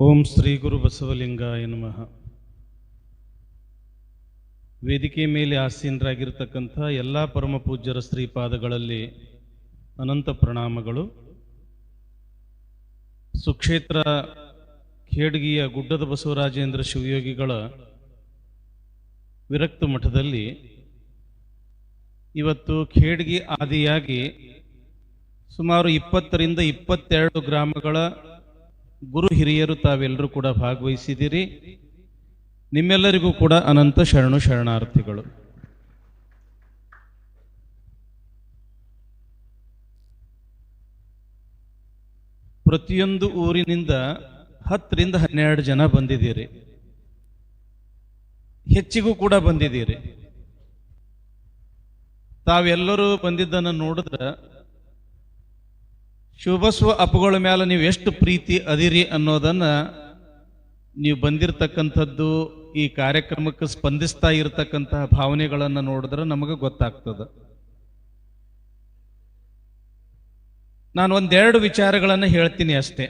ಓಂ ಶ್ರೀ ಗುರು ಬಸವಲಿಂಗಾಯ ನಮಃ. ವೇದಿಕೆ ಮೇಲೆ ಆಸೀನರಾಗಿರ್ತಕ್ಕಂಥ ಎಲ್ಲ ಪರಮ ಪೂಜ್ಯರ ಶ್ರೀಪಾದಗಳಲ್ಲಿ ಅನಂತ ಪ್ರಣಾಮಗಳು. ಸುಕ್ಷೇತ್ರ ಖೇಡ್ಗಿಯ ಗುಡ್ಡದ ಬಸವರಾಜೇಂದ್ರ ಶಿವಯೋಗಿಗಳ ವಿರಕ್ತ ಮಠದಲ್ಲಿ ಇವತ್ತು ಖೇಡ್ಗಿ ಆದಿಯಾಗಿ ಸುಮಾರು ಇಪ್ಪತ್ತರಿಂದ ಇಪ್ಪತ್ತೆರಡು ಗ್ರಾಮಗಳ ಗುರು ಹಿರಿಯರು ತಾವೆಲ್ಲರೂ ಕೂಡ ಭಾಗವಹಿಸಿದಿರಿ. ನಿಮ್ಮೆಲ್ಲರಿಗೂ ಕೂಡ ಅನಂತ ಶರಣು ಶರಣಾರ್ಥಿಗಳು. ಪ್ರತಿಯೊಂದು ಊರಿನಿಂದ ಹತ್ತರಿಂದ ಹನ್ನೆರಡು ಜನ ಬಂದಿದ್ದೀರಿ. ಹೆಚ್ಚಿಗೂ ಕೂಡ ಬಂದಿದ್ದೀರಿ. ತಾವೆಲ್ಲರೂ ಬಂದಿದ್ದನ್ನು ನೋಡಿದ್ರೆ ಶುಭಸ್ವ ಅಪ್ಪುಗಳ ಮೇಲೆ ನೀವು ಎಷ್ಟು ಪ್ರೀತಿ ಅದಿರಿ ಅನ್ನೋದನ್ನು ನೀವು ಬಂದಿರತಕ್ಕಂಥದ್ದು, ಈ ಕಾರ್ಯಕ್ರಮಕ್ಕೆ ಸ್ಪಂದಿಸ್ತಾ ಇರತಕ್ಕಂತಹ ಭಾವನೆಗಳನ್ನು ನೋಡಿದ್ರೆ ನಮಗೆ ಗೊತ್ತಾಗ್ತದೆ. ನಾನು ಒಂದೆರಡು ವಿಚಾರಗಳನ್ನು ಹೇಳ್ತೀನಿ ಅಷ್ಟೇ.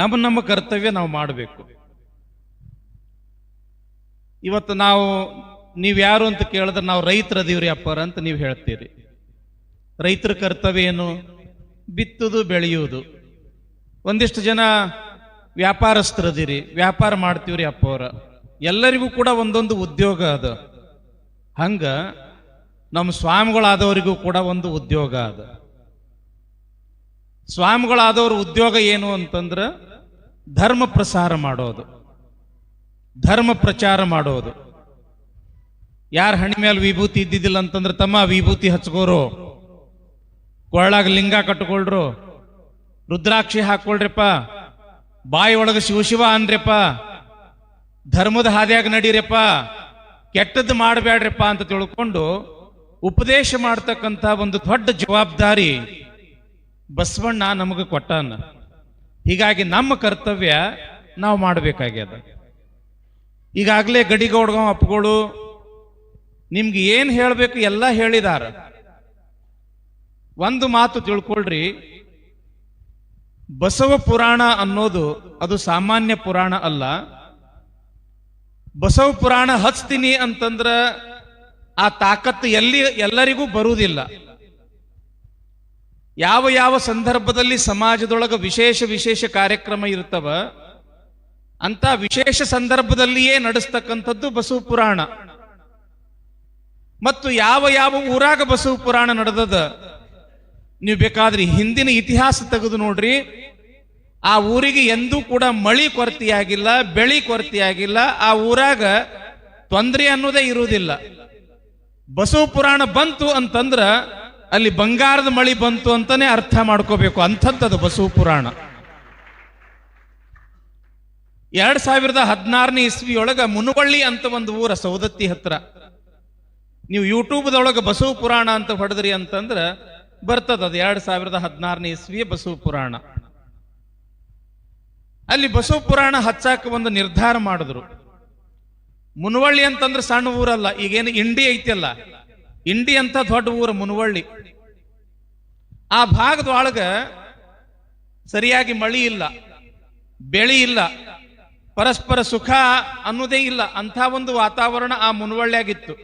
ನಮ್ಮ ನಮ್ಮ ಕರ್ತವ್ಯ ನಾವು ಮಾಡಬೇಕು. ಇವತ್ತು ನಾವು, ನೀವ್ಯಾರು ಅಂತ ಕೇಳಿದ್ರೆ ನಾವು ರೈತರದೀವ್ರಿ ಅಪ್ಪರ ಅಂತ ನೀವು ಹೇಳ್ತೀರಿ. ರೈತರ ಕರ್ತವ್ಯ ಏನು ಬಿತ್ತುದು, ಬೆಳೆಯುವುದು. ಒಂದಿಷ್ಟು ಜನ ವ್ಯಾಪಾರಸ್ಥರದಿರಿ, ವ್ಯಾಪಾರ ಮಾಡ್ತೀವ್ರಿ ಅಪ್ಪವ್ರ. ಎಲ್ಲರಿಗೂ ಕೂಡ ಒಂದೊಂದು ಉದ್ಯೋಗ ಅದ. ಹಂಗ ನಮ್ಮ ಸ್ವಾಮಿಗಳಾದವರಿಗೂ ಕೂಡ ಒಂದು ಉದ್ಯೋಗ ಅದ. ಸ್ವಾಮಿಗಳಾದವ್ರ ಉದ್ಯೋಗ ಏನು ಅಂತಂದ್ರೆ ಧರ್ಮ ಪ್ರಸಾರ ಮಾಡೋದು. ಧರ್ಮ ಪ್ರಚಾರ ಮಾಡೋದು. ಯಾರ ಹಣಿ ಮೇಲೆ ವಿಭೂತಿ ಇದ್ದಿದ್ದಿಲ್ಲ ಅಂತಂದ್ರೆ ತಮ್ಮ ವಿಭೂತಿ ಹಚ್ಕೋರು. ಕೊಳ್ಳಾಗ ಲಿಂಗ ಕಟ್ಕೊಳ್ರು. ರುದ್ರಾಕ್ಷಿ ಹಾಕೊಳ್ರಿಪ್ಪ ಬಾಯಿ ಒಳಗೆ ಶಿವಶಿವ ಅನ್ರಿಪ್ಪ. ಧರ್ಮದ ಹಾದಿಯಾಗ ನಡೀರಿಪ್ಪ. ಕೆಟ್ಟದ್ದು ಮಾಡಬೇಡ್ರಿಪ್ಪ ಅಂತ ತಿಳ್ಕೊಂಡು ಉಪದೇಶ ಮಾಡ್ತಕ್ಕಂಥ ಒಂದು ದೊಡ್ಡ ಜವಾಬ್ದಾರಿ ಬಸವಣ್ಣ ನಮಗೆ ಕೊಟ್ಟಾನ. ಹೀಗಾಗಿ ನಮ್ಮ ಕರ್ತವ್ಯ ನಾವು ಮಾಡಬೇಕಾಗ್ಯದ. ಈಗಾಗಲೇ ಗಡಿಗೌಡ್ಗಾಂವ್ ಅಪ್ಪಗಳು ನಿಮ್ಗೆ ಏನು ಹೇಳಬೇಕು ಎಲ್ಲ ಹೇಳಿದಾರ. ಒಂದು ಮಾತು ತಿಳ್ಕೊಳ್ರಿ. ಬಸವ ಪುರಾಣ ಅನ್ನೋದು ಅದು ಸಾಮಾನ್ಯ ಪುರಾಣ ಅಲ್ಲ. ಬಸವ ಪುರಾಣ ಹಚ್ತೀನಿ ಅಂತಂದ್ರ ಆ ತಾಕತ್ತು ಎಲ್ಲಿ, ಎಲ್ಲರಿಗೂ ಬರುವುದಿಲ್ಲ. ಯಾವ ಯಾವ ಸಂದರ್ಭದಲ್ಲಿ ಸಮಾಜದೊಳಗ ವಿಶೇಷ ವಿಶೇಷ ಕಾರ್ಯಕ್ರಮ ಇರ್ತವ, ಅಂತ ವಿಶೇಷ ಸಂದರ್ಭದಲ್ಲಿಯೇ ನಡೆಸ್ತಕ್ಕಂಥದ್ದು ಬಸವ ಪುರಾಣ. ಮತ್ತು ಯಾವ ಯಾವ ಊರಾಗ ಬಸವ ಪುರಾಣ ನಡೆದದ ನೀವು ಬೇಕಾದ್ರೆ ಹಿಂದಿನ ಇತಿಹಾಸ ತೆಗೆದು ನೋಡ್ರಿ. ಆ ಊರಿಗೆ ಎಂದೂ ಕೂಡ ಮಳಿ ಕೊರತೆಯಾಗಿಲ್ಲ, ಬೆಳಿ ಕೊರತೆಯಾಗಿಲ್ಲ. ಆ ಊರಾಗ ತೊಂದರೆ ಅನ್ನೋದೇ ಇರುವುದಿಲ್ಲ. ಬಸವ ಪುರಾಣ ಬಂತು ಅಂತಂದ್ರ ಅಲ್ಲಿ ಬಂಗಾರದ ಮಳಿ ಬಂತು ಅಂತಾನೆ ಅರ್ಥ ಮಾಡ್ಕೋಬೇಕು. ಅಂಥದ್ದು ಬಸವ ಪುರಾಣ. ಎರಡ್ ಸಾವಿರದ ಹದಿನಾರನೇ ಇಸ್ವಿಯೊಳಗ ಮುನುವಳ್ಳಿ ಅಂತ ಒಂದು ಊರ ಸೌದತ್ತಿ ಹತ್ರ. ನೀವು ಯೂಟ್ಯೂಬ್ದೊಳಗೆ ಬಸವ ಪುರಾಣ ಅಂತ ಹೊಡೆದ್ರಿ ಅಂತಂದ್ರ ಬರ್ತದ ಅದು ಎರಡ್ ಸಾವಿರದ ಹದಿನಾರನೇ ಇಸ್ವಿ ಬಸವ ಪುರಾಣ. ಅಲ್ಲಿ ಬಸವ ಪುರಾಣ ಹಚ್ಚಾಕ ಒಂದು ನಿರ್ಧಾರ ಮಾಡಿದ್ರು. ಮುನವಳ್ಳಿ ಅಂತಂದ್ರೆ ಸಣ್ಣ ಊರಲ್ಲ, ಈಗೇನು ಇಂಡಿ ಐತಿಯಲ್ಲ ಇಂಡಿ ಅಂತ ದೊಡ್ಡ ಊರು ಮುನವಳ್ಳಿ. ಆ ಭಾಗದ ಒಳಗ ಸರಿಯಾಗಿ ಮಳಿ ಇಲ್ಲ, ಬೆಳಿ ಇಲ್ಲ, ಪರಸ್ಪರ ಸುಖ ಅನ್ನೋದೇ ಇಲ್ಲ, ಅಂಥ ಒಂದು ವಾತಾವರಣ ಆ ಮುನವಳ್ಳಿಯಾಗಿತ್ತು.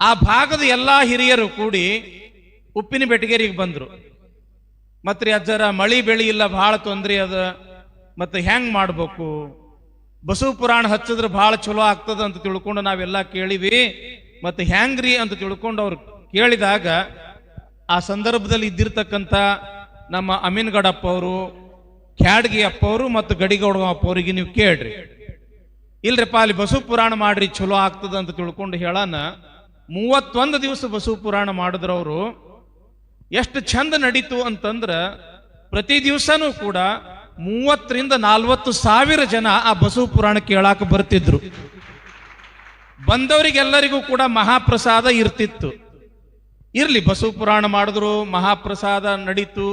ಆ ಭಾಗದ ಎಲ್ಲಾ ಹಿರಿಯರು ಕೂಡಿ ಉಪ್ಪಿನ ಬೆಟಗೇರಿಗೆ ಬಂದ್ರು. ಮತ್ರಿ ಅಜ್ಜರ, ಮಳಿ ಬೆಳಿ ಇಲ್ಲ ಬಹಳ ತೊಂದ್ರೆ ಅದ. ಮತ್ತೆ ಹೆಂಗ್ ಮಾಡ್ಬೇಕು? ಬಸವ ಪುರಾಣ ಹಚ್ಚಿದ್ರೆ ಬಹಳ ಚಲೋ ಆಗ್ತದ ಅಂತ ತಿಳ್ಕೊಂಡು ನಾವೆಲ್ಲ ಕೇಳಿವಿ. ಮತ್ತೆ ಹೆಂಗ್ರಿ ಅಂತ ತಿಳ್ಕೊಂಡು ಅವ್ರು ಕೇಳಿದಾಗ ಆ ಸಂದರ್ಭದಲ್ಲಿ ಇದ್ದಿರ್ತಕ್ಕಂಥ ನಮ್ಮ ಅಮೀನ್ಗಡಪ್ಪ ಅವರು, ಖ್ಯಾಡ್ಗಿ ಅಪ್ಪ ಅವರು ಮತ್ತು ಗಡಿಗೌಡ ಅಪ್ಪ ಅವರಿಗೆ ನೀವು ಕೇಳ್ರಿ. ಇಲ್ರಿಪ್ಪ, ಅಲ್ಲಿ ಬಸವ ಪುರಾಣ ಮಾಡ್ರಿ, ಚಲೋ ಆಗ್ತದ ಅಂತ ತಿಳ್ಕೊಂಡು ಹೇಳಾನ. ಮೂವತ್ತೊಂದು ದಿವಸ ಬಸವ ಪುರಾಣ ಮಾಡಿದ್ರು ಅವರು. ಎಷ್ಟು ಚಂದ ನಡೀತು ಅಂತಂದ್ರೆ ಪ್ರತಿ ದಿವಸನೂ ಕೂಡ ಮೂವತ್ತರಿಂದ ನಾಲ್ವತ್ತು ಸಾವಿರ ಜನ ಆ ಬಸವ ಪುರಾಣ ಕೇಳಾಕ ಬರ್ತಿದ್ರು. ಬಂದವರಿಗೆಲ್ಲರಿಗೂ ಕೂಡ ಮಹಾಪ್ರಸಾದ ಇರ್ತಿತ್ತು. ಇರ್ಲಿ ಬಸವ ಪುರಾಣ ಮಾಡಿದ್ರು, ಮಹಾಪ್ರಸಾದ ನಡೀತು.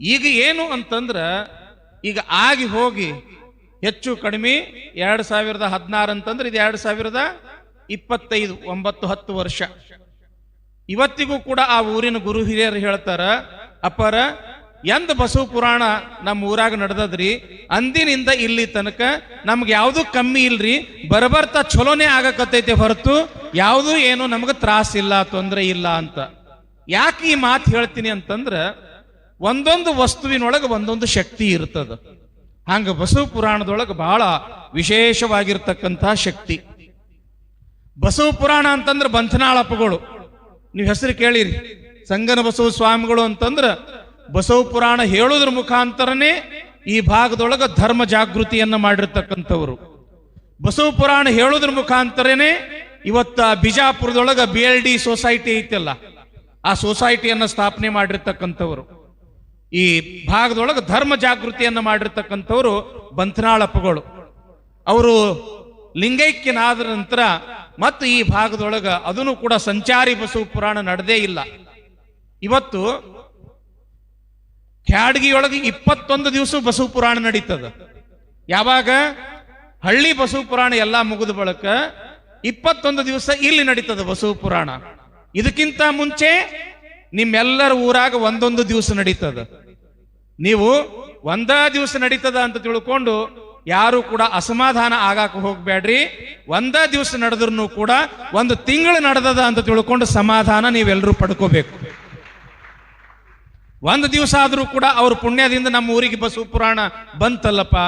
ಈಗ ಏನು ಅಂತಂದ್ರೆ ಈಗ ಆಗಿ ಹೋಗಿ ಹೆಚ್ಚು ಕಡಿಮೆ ಎರಡ್ ಸಾವಿರದ ಹದಿನಾರು ಅಂತಂದ್ರೆ ಇದು ಎರಡ್ ಸಾವಿರದ ಇಪ್ಪತ್ತೈದು, ಒಂಬತ್ತು, ಹತ್ತು ವರ್ಷ. ಇವತ್ತಿಗೂ ಕೂಡ ಆ ಊರಿನ ಗುರು ಹಿರಿಯರು ಹೇಳ್ತಾರ, ಅಪ್ಪರ, ಎಂದ ಬಸವ ಪುರಾಣ ನಮ್ಮ ಊರಾಗ ನಡೆದದ್ರಿ, ಅಂದಿನಿಂದ ಇಲ್ಲಿ ತನಕ ನಮ್ಗೆ ಯಾವುದು ಕಮ್ಮಿ ಇಲ್ರಿ, ಬರಬರ್ತಾ ಚಲೋನೇ ಆಗಕತ್ತೈತೆ ಹೊರತು, ಯಾವುದೂ ಏನು ನಮಗೆ ತ್ರಾಸಿಲ್ಲ ತೊಂದರೆ ಇಲ್ಲ ಅಂತ. ಯಾಕೆ ಈ ಮಾತು ಹೇಳ್ತೀನಿ ಅಂತಂದ್ರ, ಒಂದೊಂದು ವಸ್ತುವಿನೊಳಗೆ ಒಂದೊಂದು ಶಕ್ತಿ ಇರ್ತದ. ಹಂಗ ಬಸವ ಪುರಾಣದೊಳಗೆ ಬಹಳ ವಿಶೇಷವಾಗಿರ್ತಕ್ಕಂತಹ ಶಕ್ತಿ. ಬಸವ ಪುರಾಣ ಅಂತಂದ್ರೆ ಬಂಧನಾಳಪ್ಪಗಳು. ನೀವು ಹೆಸರು ಕೇಳಿರಿ. ಸಂಗನ ಬಸವ ಸ್ವಾಮಿಗಳು ಅಂತಂದ್ರ ಬಸವ ಪುರಾಣ ಹೇಳೋದ್ರ ಮುಖಾಂತರನೇ ಈ ಭಾಗದೊಳಗೆ ಧರ್ಮ ಜಾಗೃತಿಯನ್ನ ಮಾಡಿರ್ತಕ್ಕಂಥವ್ರು. ಬಸವ ಪುರಾಣ ಹೇಳೋದ್ರ ಮುಖಾಂತರನೇ ಇವತ್ತ ಬಿಜಾಪುರದೊಳಗೆ ಬಿ ಎಲ್ ಡಿ ಸೊಸೈಟಿ ಐತಲ್ಲ, ಆ ಸೊಸೈಟಿಯನ್ನು ಸ್ಥಾಪನೆ ಮಾಡಿರ್ತಕ್ಕಂಥವ್ರು. ಈ ಭಾಗದೊಳಗೆ ಧರ್ಮ ಜಾಗೃತಿಯನ್ನ ಮಾಡಿರ್ತಕ್ಕಂಥವ್ರು ಬಂತನಾಳಪ್ಪಗಳು. ಅವರು ಲಿಂಗೈಕ್ಯನಾದ ನಂತರ ಮತ್ತು ಈ ಭಾಗದೊಳಗ ಅದನ್ನು ಕೂಡ ಸಂಚಾರಿ ಬಸವ ಪುರಾಣ ನಡೆದೇ ಇಲ್ಲ. ಇವತ್ತು ಕ್ಯಾಡ್ಗಿಯೊಳಗೆ ಇಪ್ಪತ್ತೊಂದು ದಿವಸ ಬಸವ ಪುರಾಣ ನಡೀತದ. ಯಾವಾಗ? ಹಳ್ಳಿ ಬಸವ ಪುರಾಣ ಎಲ್ಲ ಮುಗಿದ ಬಳಕ ಇಪ್ಪತ್ತೊಂದು ದಿವಸ ಇಲ್ಲಿ ನಡೀತದ ಬಸವ ಪುರಾಣ. ಇದಕ್ಕಿಂತ ಮುಂಚೆ ನಿಮ್ಮೆಲ್ಲರ ಊರಾಗ ಒಂದೊಂದು ದಿವಸ ನಡೀತದ. ನೀವು ಒಂದ ದಿವಸ ನಡೀತದ ಅಂತ ತಿಳ್ಕೊಂಡು ಯಾರು ಕೂಡ ಅಸಮಾಧಾನ ಆಗಾಕ ಹೋಗ್ಬೇಡ್ರಿ ಒಂದ ದಿವಸ ನಡೆದ್ರು ಕೂಡ ಒಂದು ತಿಂಗಳು ನಡೆದದ ಅಂತ ತಿಳ್ಕೊಂಡು ಸಮಾಧಾನ ನೀವೆಲ್ಲರೂ ಪಡ್ಕೋಬೇಕು. ಒಂದು ದಿವಸ ಆದರೂ ಕೂಡ ಅವ್ರ ಪುಣ್ಯದಿಂದ ನಮ್ಮ ಊರಿಗೆ ಬಸವ ಪುರಾಣ ಬಂತಲ್ಲಪ್ಪ.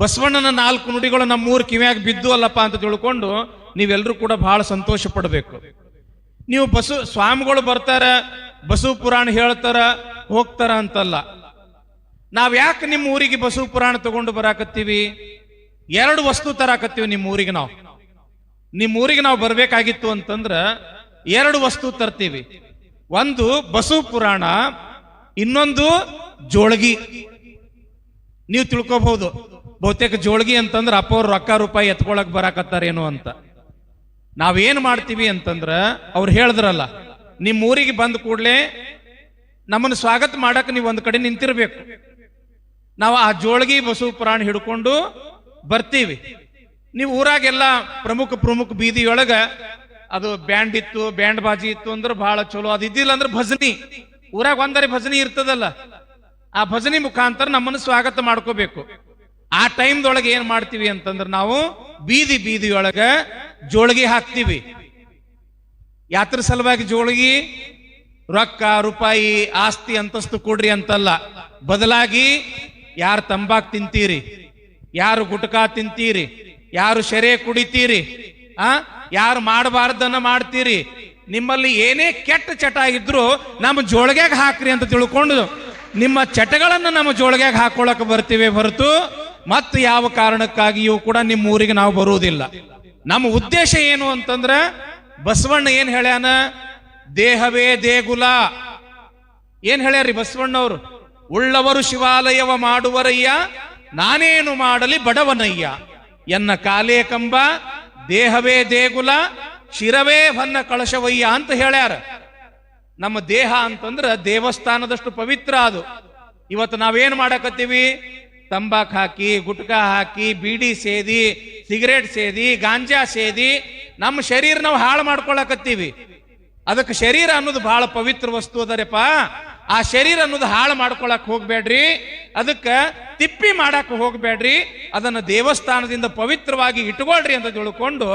ಬಸವಣ್ಣನ ನಾಲ್ಕು ನುಡಿಗಳು ನಮ್ಮ ಊರ್ ಕಿವ್ಯಾಗ ಬಿದ್ದು ಅಲ್ಲಪ್ಪ ಅಂತ ತಿಳ್ಕೊಂಡು ನೀವೆಲ್ಲರೂ ಕೂಡ ಬಹಳ ಸಂತೋಷ ಪಡಬೇಕು. ನೀವು ಬಸವ ಸ್ವಾಮಿಗಳು ಬರ್ತಾರ, ಬಸವ ಪುರಾಣ ಹೇಳ್ತಾರ, ಹೋಗ್ತಾರ ಅಂತಲ್ಲ. ನಾವ್ ಯಾಕೆ ನಿಮ್ಮ ಊರಿಗೆ ಬಸವ ಪುರಾಣ ತಗೊಂಡು ಬರಾಕತ್ತೀವಿ? ಎರಡು ವಸ್ತು ತರಾಕತ್ತೀವಿ ನಿಮ್ಮ ಊರಿಗೆ ನಾವು. ನಿಮ್ಮ ಊರಿಗೆ ನಾವು ಬರಬೇಕಾಗಿತ್ತು ಅಂತಂದ್ರ ಎರಡು ವಸ್ತು ತರ್ತೀವಿ. ಒಂದು ಬಸವ ಪುರಾಣ, ಇನ್ನೊಂದು ಜೋಳಗಿ. ನೀವು ತಿಳ್ಕೊಬಹುದು. ಬಹುತೇಕ ಜೋಳಗಿ ಅಂತಂದ್ರೆ ಅಪ್ಪ ಅವ್ರು ರೊಕ್ಕ ರೂಪಾಯಿ ಎತ್ಕೊಳಕ್ ಬರಾಕತ್ತಾರೇನು ಅಂತ. ನಾವೇನ್ ಮಾಡ್ತೀವಿ ಅಂತಂದ್ರ ಅವ್ರು ಹೇಳಿದ್ರಲ್ಲ ನಿಮ್ಮ ಊರಿಗೆ ಬಂದ ಕೂಡಲೇ ನಮ್ಮನ್ನು ಸ್ವಾಗತ ಮಾಡಕ್ಕೆ ನೀವು ಒಂದು ಕಡೆ ನಿಂತಿರ್ಬೇಕು. ನಾವು ಆ ಜೋಳಗಿ ಬಸವ ಪುರಾಣ ಹಿಡ್ಕೊಂಡು ಬರ್ತೀವಿ. ನೀವು ಊರಾಗೆಲ್ಲ ಪ್ರಮುಖ ಪ್ರಮುಖ ಬೀದಿಯೊಳಗ ಅದು ಬ್ಯಾಂಡ್ ಇತ್ತು, ಬ್ಯಾಂಡ್ ಬಾಜಿ ಇತ್ತು ಅಂದ್ರೆ ಬಹಳ ಚಲೋ. ಅದು ಇದ್ದಿಲ್ಲ ಅಂದ್ರೆ ಭಜನಿ. ಊರಾಗ ಒಂದರೆ ಭಜನಿ ಇರ್ತದಲ್ಲ. ಆ ಭಜನಿ ಮುಖಾಂತರ ನಮ್ಮನ್ನು ಸ್ವಾಗತ ಮಾಡ್ಕೋಬೇಕು. ಆ ಟೈಮ್ದೊಳಗೆ ಏನ್ ಮಾಡ್ತೀವಿ ಅಂತಂದ್ರೆ ನಾವು ಬೀದಿ ಬೀದಿಯೊಳಗ ಜೋಳಗಿ ಹಾಕ್ತೀವಿ. ಯಾತ್ರ ಸಲುವಾಗಿ ಜೋಳಗಿ, ರೊಕ್ಕ, ರೂಪಾಯಿ, ಆಸ್ತಿ ಅಂತಸ್ತು ಕೊಡ್ರಿ ಅಂತಲ್ಲ. ಬದಲಾಗಿ ಯಾರು ತಂಬಾಕ್ ತಿಂತೀರಿ? ಯಾರು ಗುಟ್ಕಾ ತಿಂತೀರಿ? ಯಾರು ಶೆರೆ ಕುಡಿತೀರಿ? ಆ? ಯಾರು ಮಾಡಬಾರ್ದನ್ನ ಮಾಡ್ತೀರಿ? ನಿಮ್ಮಲ್ಲಿ ಏನೇ ಕೆಟ್ಟ ಚಟ ಇದ್ರು ನಮ್ಮ ಜೋಳಿಗೆಗೆ ಹಾಕ್ರಿ ಅಂತ ತಿಳ್ಕೊಂಡು ನಿಮ್ಮ ಚಟಗಳನ್ನು ನಮ್ಮ ಜೋಳಿಗೆಗೆ ಹಾಕೊಳಕ್ ಬರ್ತೀವಿ ಹೊರತು ಮತ್ತು ಯಾವ ಕಾರಣಕ್ಕಾಗಿಯೂ ಕೂಡ ನಿಮ್ಮ ಊರಿಗೆ ನಾವು ಬರುವುದಿಲ್ಲ. ನಮ್ಮ ಉದ್ದೇಶ ಏನು ಅಂತಂದ್ರೆ ಬಸವಣ್ಣ ಏನ್ ಹೇಳ್ಯಾನ? ದೇಹವೇ ದೇಗುಲ. ಏನ್ ಹೇಳ್ಯಾರಿ ಬಸವಣ್ಣವರು? ಉಳ್ಳವರು ಶಿವಾಲಯವ ಮಾಡುವರಯ್ಯ, ನಾನೇನು ಮಾಡಲಿ ಬಡವನಯ್ಯ. ಎನ್ನ ಕಾಲೇ ಕಂಬ, ದೇಹವೇ ದೇಗುಲ, ಶಿರವೇ ಹೊನ್ನ ಕಳಶವಯ್ಯ ಅಂತ ಹೇಳ್ಯಾರ. ನಮ್ಮ ದೇಹ ಅಂತಂದ್ರ ದೇವಸ್ಥಾನದಷ್ಟು ಪವಿತ್ರ ಅದು. ಇವತ್ತು ನಾವೇನ್ ಮಾಡಕತ್ತೀವಿ? ತಂಬಾಕ್ ಹಾಕಿ, ಗುಟ್ಕಾ ಹಾಕಿ, ಬೀಡಿ ಸೇದಿ, ಸಿಗರೇಟ್ ಸೇದಿ, ಗಾಂಜಾ ಸೇದಿ, ನಮ್ಮ ಶರೀರ ನಾವು ಹಾಳು ಮಾಡ್ಕೊಳಕತ್ತೀವಿ. ಅದಕ್ಕೆ ಶರೀರ ಅನ್ನೋದು ಬಹಳ ಪವಿತ್ರ ವಸ್ತು ಅದರಪ್ಪ ಆ ಶರೀರ ಅನ್ನೋದು ಹಾಳು ಮಾಡ್ಕೊಳಕ್ ಹೋಗ್ಬೇಡ್ರಿ. ಅದಕ್ಕೆ ತಿಪ್ಪಿ ಮಾಡಕ್ ಹೋಗ್ಬೇಡ್ರಿ. ಅದನ್ನ ದೇವಸ್ಥಾನದಿಂದ ಪವಿತ್ರವಾಗಿ ಇಟ್ಕೊಳ್ರಿ ಅಂತ ತಿಳ್ಕೊಂಡು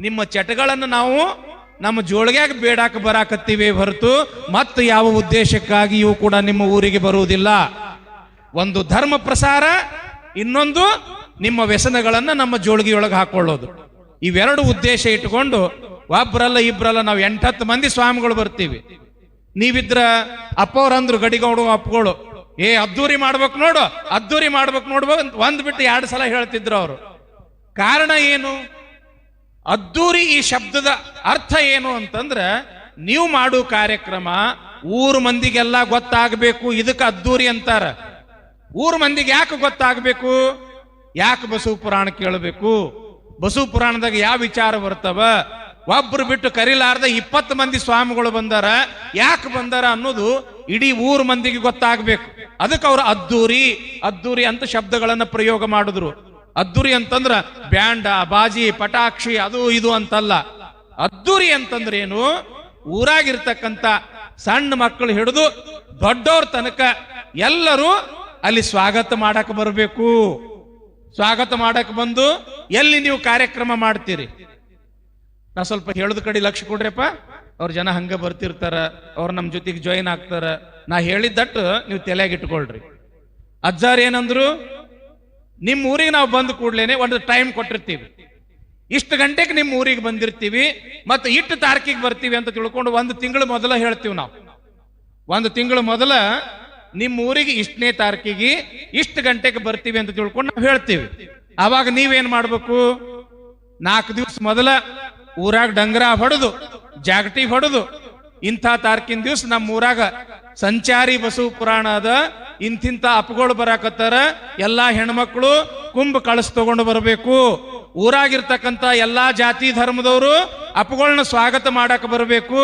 ನಿಮ್ಮ ಚಟಗಳನ್ನು ನಾವು ನಮ್ಮ ಜೋಳಿಗ್ಯಾಗ ಬೇಡಾಕ ಬರಾಕತ್ತೀವಿ ಹೊರತು. ಮತ್ತು ಯಾವ ಉದ್ದೇಶಕ್ಕಾಗಿ ಇವು ಕೂಡ ನಿಮ್ಮ ಊರಿಗೆ ಬರುವುದಿಲ್ಲ. ಒಂದು ಧರ್ಮ ಪ್ರಸಾರ, ಇನ್ನೊಂದು ನಿಮ್ಮ ವ್ಯಸನಗಳನ್ನು ನಮ್ಮ ಜೋಳಿಗೆಯೊಳಗೆ ಹಾಕೊಳ್ಳೋದು. ಇವೆರಡು ಉದ್ದೇಶ ಇಟ್ಕೊಂಡು ಒಬ್ರಲ್ಲ ಇಬ್ರಲ್ಲ ನಾವು ಎಂಟತ್ತು ಮಂದಿ ಸ್ವಾಮಿಗಳು ಬರ್ತೀವಿ. ನೀವಿದ್ರ ಅಪ್ಪವ್ರಂದ್ರು ಗಡಿಗೌಡು ಅಪ್ಪಗಳು. ಏ ಅದ್ದೂರಿ ಮಾಡ್ಬೇಕು ನೋಡು ಅದ್ದೂರಿ ಮಾಡ್ಬೇಕು ನೋಡ್ಬೇಕು ಅಂತ ಒಂದ್ ಬಿಟ್ಟು ಎರಡು ಸಲ ಹೇಳ್ತಿದ್ರು ಅವರು. ಕಾರಣ ಏನು? ಅದ್ದೂರಿ ಈ ಶಬ್ದದ ಅರ್ಥ ಏನು ಅಂತಂದ್ರೆ, ನೀವು ಮಾಡು ಕಾರ್ಯಕ್ರಮ ಊರ್ ಮಂದಿಗೆಲ್ಲ ಗೊತ್ತಾಗಬೇಕು, ಇದಕ್ಕೆ ಅದ್ದೂರಿ ಅಂತಾರ. ಊರ್ ಮಂದಿಗೆ ಯಾಕೆ ಗೊತ್ತಾಗಬೇಕು? ಯಾಕೆ ಬಸವ ಪುರಾಣ ಕೇಳಬೇಕು? ಬಸವ ಪುರಾಣದಾಗ ಯಾವ ವಿಚಾರ ಬರ್ತವ? ಒಬ್ರು ಬಿಟ್ಟು ಕರಿಲಾರ್ದ ಇಪ್ಪತ್ತು ಮಂದಿ ಸ್ವಾಮಿಗಳು ಬಂದಾರ. ಯಾಕೆ ಬಂದಾರ ಅನ್ನೋದು ಇಡೀ ಊರ್ ಮಂದಿಗೆ ಗೊತ್ತಾಗ್ಬೇಕು. ಅದಕ್ಕೆ ಅವರು ಅದ್ದೂರಿ ಅದ್ದೂರಿ ಅಂತ ಶಬ್ದಗಳನ್ನು ಪ್ರಯೋಗ ಮಾಡಿದ್ರು. ಅದ್ದೂರಿ ಅಂತಂದ್ರ ಬ್ಯಾಂಡ, ಬಾಜಿ, ಪಟಾಕ್ಷಿ, ಅದು ಇದು ಅಂತಲ್ಲ. ಅದ್ದೂರಿ ಅಂತಂದ್ರೆ ಏನು ಊರಾಗಿರ್ತಕ್ಕಂಥ ಸಣ್ಣ ಮಕ್ಕಳು ಹಿಡಿದು ದೊಡ್ಡವ್ರ ತನಕ ಎಲ್ಲರೂ ಅಲ್ಲಿ ಸ್ವಾಗತ ಮಾಡಕ್ ಬರಬೇಕು. ಸ್ವಾಗತ ಮಾಡಕ್ ಬಂದು ಎಲ್ಲಿ ನೀವು ಕಾರ್ಯಕ್ರಮ ಮಾಡ್ತೀರಿ? ನಾ ಸ್ವಲ್ಪ ಹೇಳದ ಕಡೆ ಲಕ್ಷ ಕೊಡ್ರಿಯಪ್ಪ. ಅವ್ರ ಜನ ಹಂಗೆ ಬರ್ತಿರ್ತಾರ, ಅವ್ರು ನಮ್ಮ ಜೊತೆಗೆ ಜಾಯಿನ್ ಆಗ್ತಾರ. ನಾ ಹೇಳಿದ್ದಟ್ಟು ನೀವು ತಲೆಯಾಗ ಇಟ್ಕೊಳ್ರಿ. ಅಜ್ಜಾರ್ ಏನಂದ್ರು ನಿಮ್ಮ ಊರಿಗೆ ನಾವು ಬಂದ ಕೂಡ್ಲೇನೆ ಒಂದು ಟೈಮ್ ಕೊಟ್ಟಿರ್ತೀವಿ. ಇಷ್ಟು ಗಂಟೆಗೆ ನಿಮ್ಮ ಊರಿಗೆ ಬಂದಿರ್ತೀವಿ ಮತ್ತು ಇಷ್ಟು ತಾರೀಕಿಗೆ ಬರ್ತೀವಿ ಅಂತ ತಿಳ್ಕೊಂಡು ಒಂದು ತಿಂಗಳು ಮೊದಲ ಹೇಳ್ತೀವಿ ನಾವು. ಒಂದು ತಿಂಗಳು ಮೊದಲ ನಿಮ್ಮ ಊರಿಗೆ ಇಷ್ಟನೇ ತಾರೀಕಿಗೆ ಇಷ್ಟು ಗಂಟೆಗೆ ಬರ್ತೀವಿ ಅಂತ ತಿಳ್ಕೊಂಡು ನಾವು ಹೇಳ್ತೀವಿ. ಅವಾಗ ನೀವೇನ್ ಮಾಡ್ಬೇಕು? ನಾಲ್ಕು ದಿವಸ ಮೊದಲ ಊರಾಗ ಡಂಗ್ರ ಹೊಡೆದು, ಜಾಗಟಿ ಹೊಡೆದು, ಇಂಥ ತಾರ್ಕಿನ ದಿವಸ ನಮ್ಮ ಊರಾಗ ಸಂಚಾರಿ ಬಸವ ಪುರಾಣ ಅದ. ಇಂತಿಂತ ಅಪ್ಗಳು ಬರಾಕತ್ತಾರ. ಎಲ್ಲಾ ಹೆಣ್ಮಕ್ಳು ಕುಂಭ ಕಳಸ್ ತಗೊಂಡು ಬರಬೇಕು. ಊರಾಗಿರ್ತಕ್ಕಂಥ ಎಲ್ಲಾ ಜಾತಿ ಧರ್ಮದವರು ಅಪ್ಗಳನ್ನ ಸ್ವಾಗತ ಮಾಡಕ್ ಬರಬೇಕು.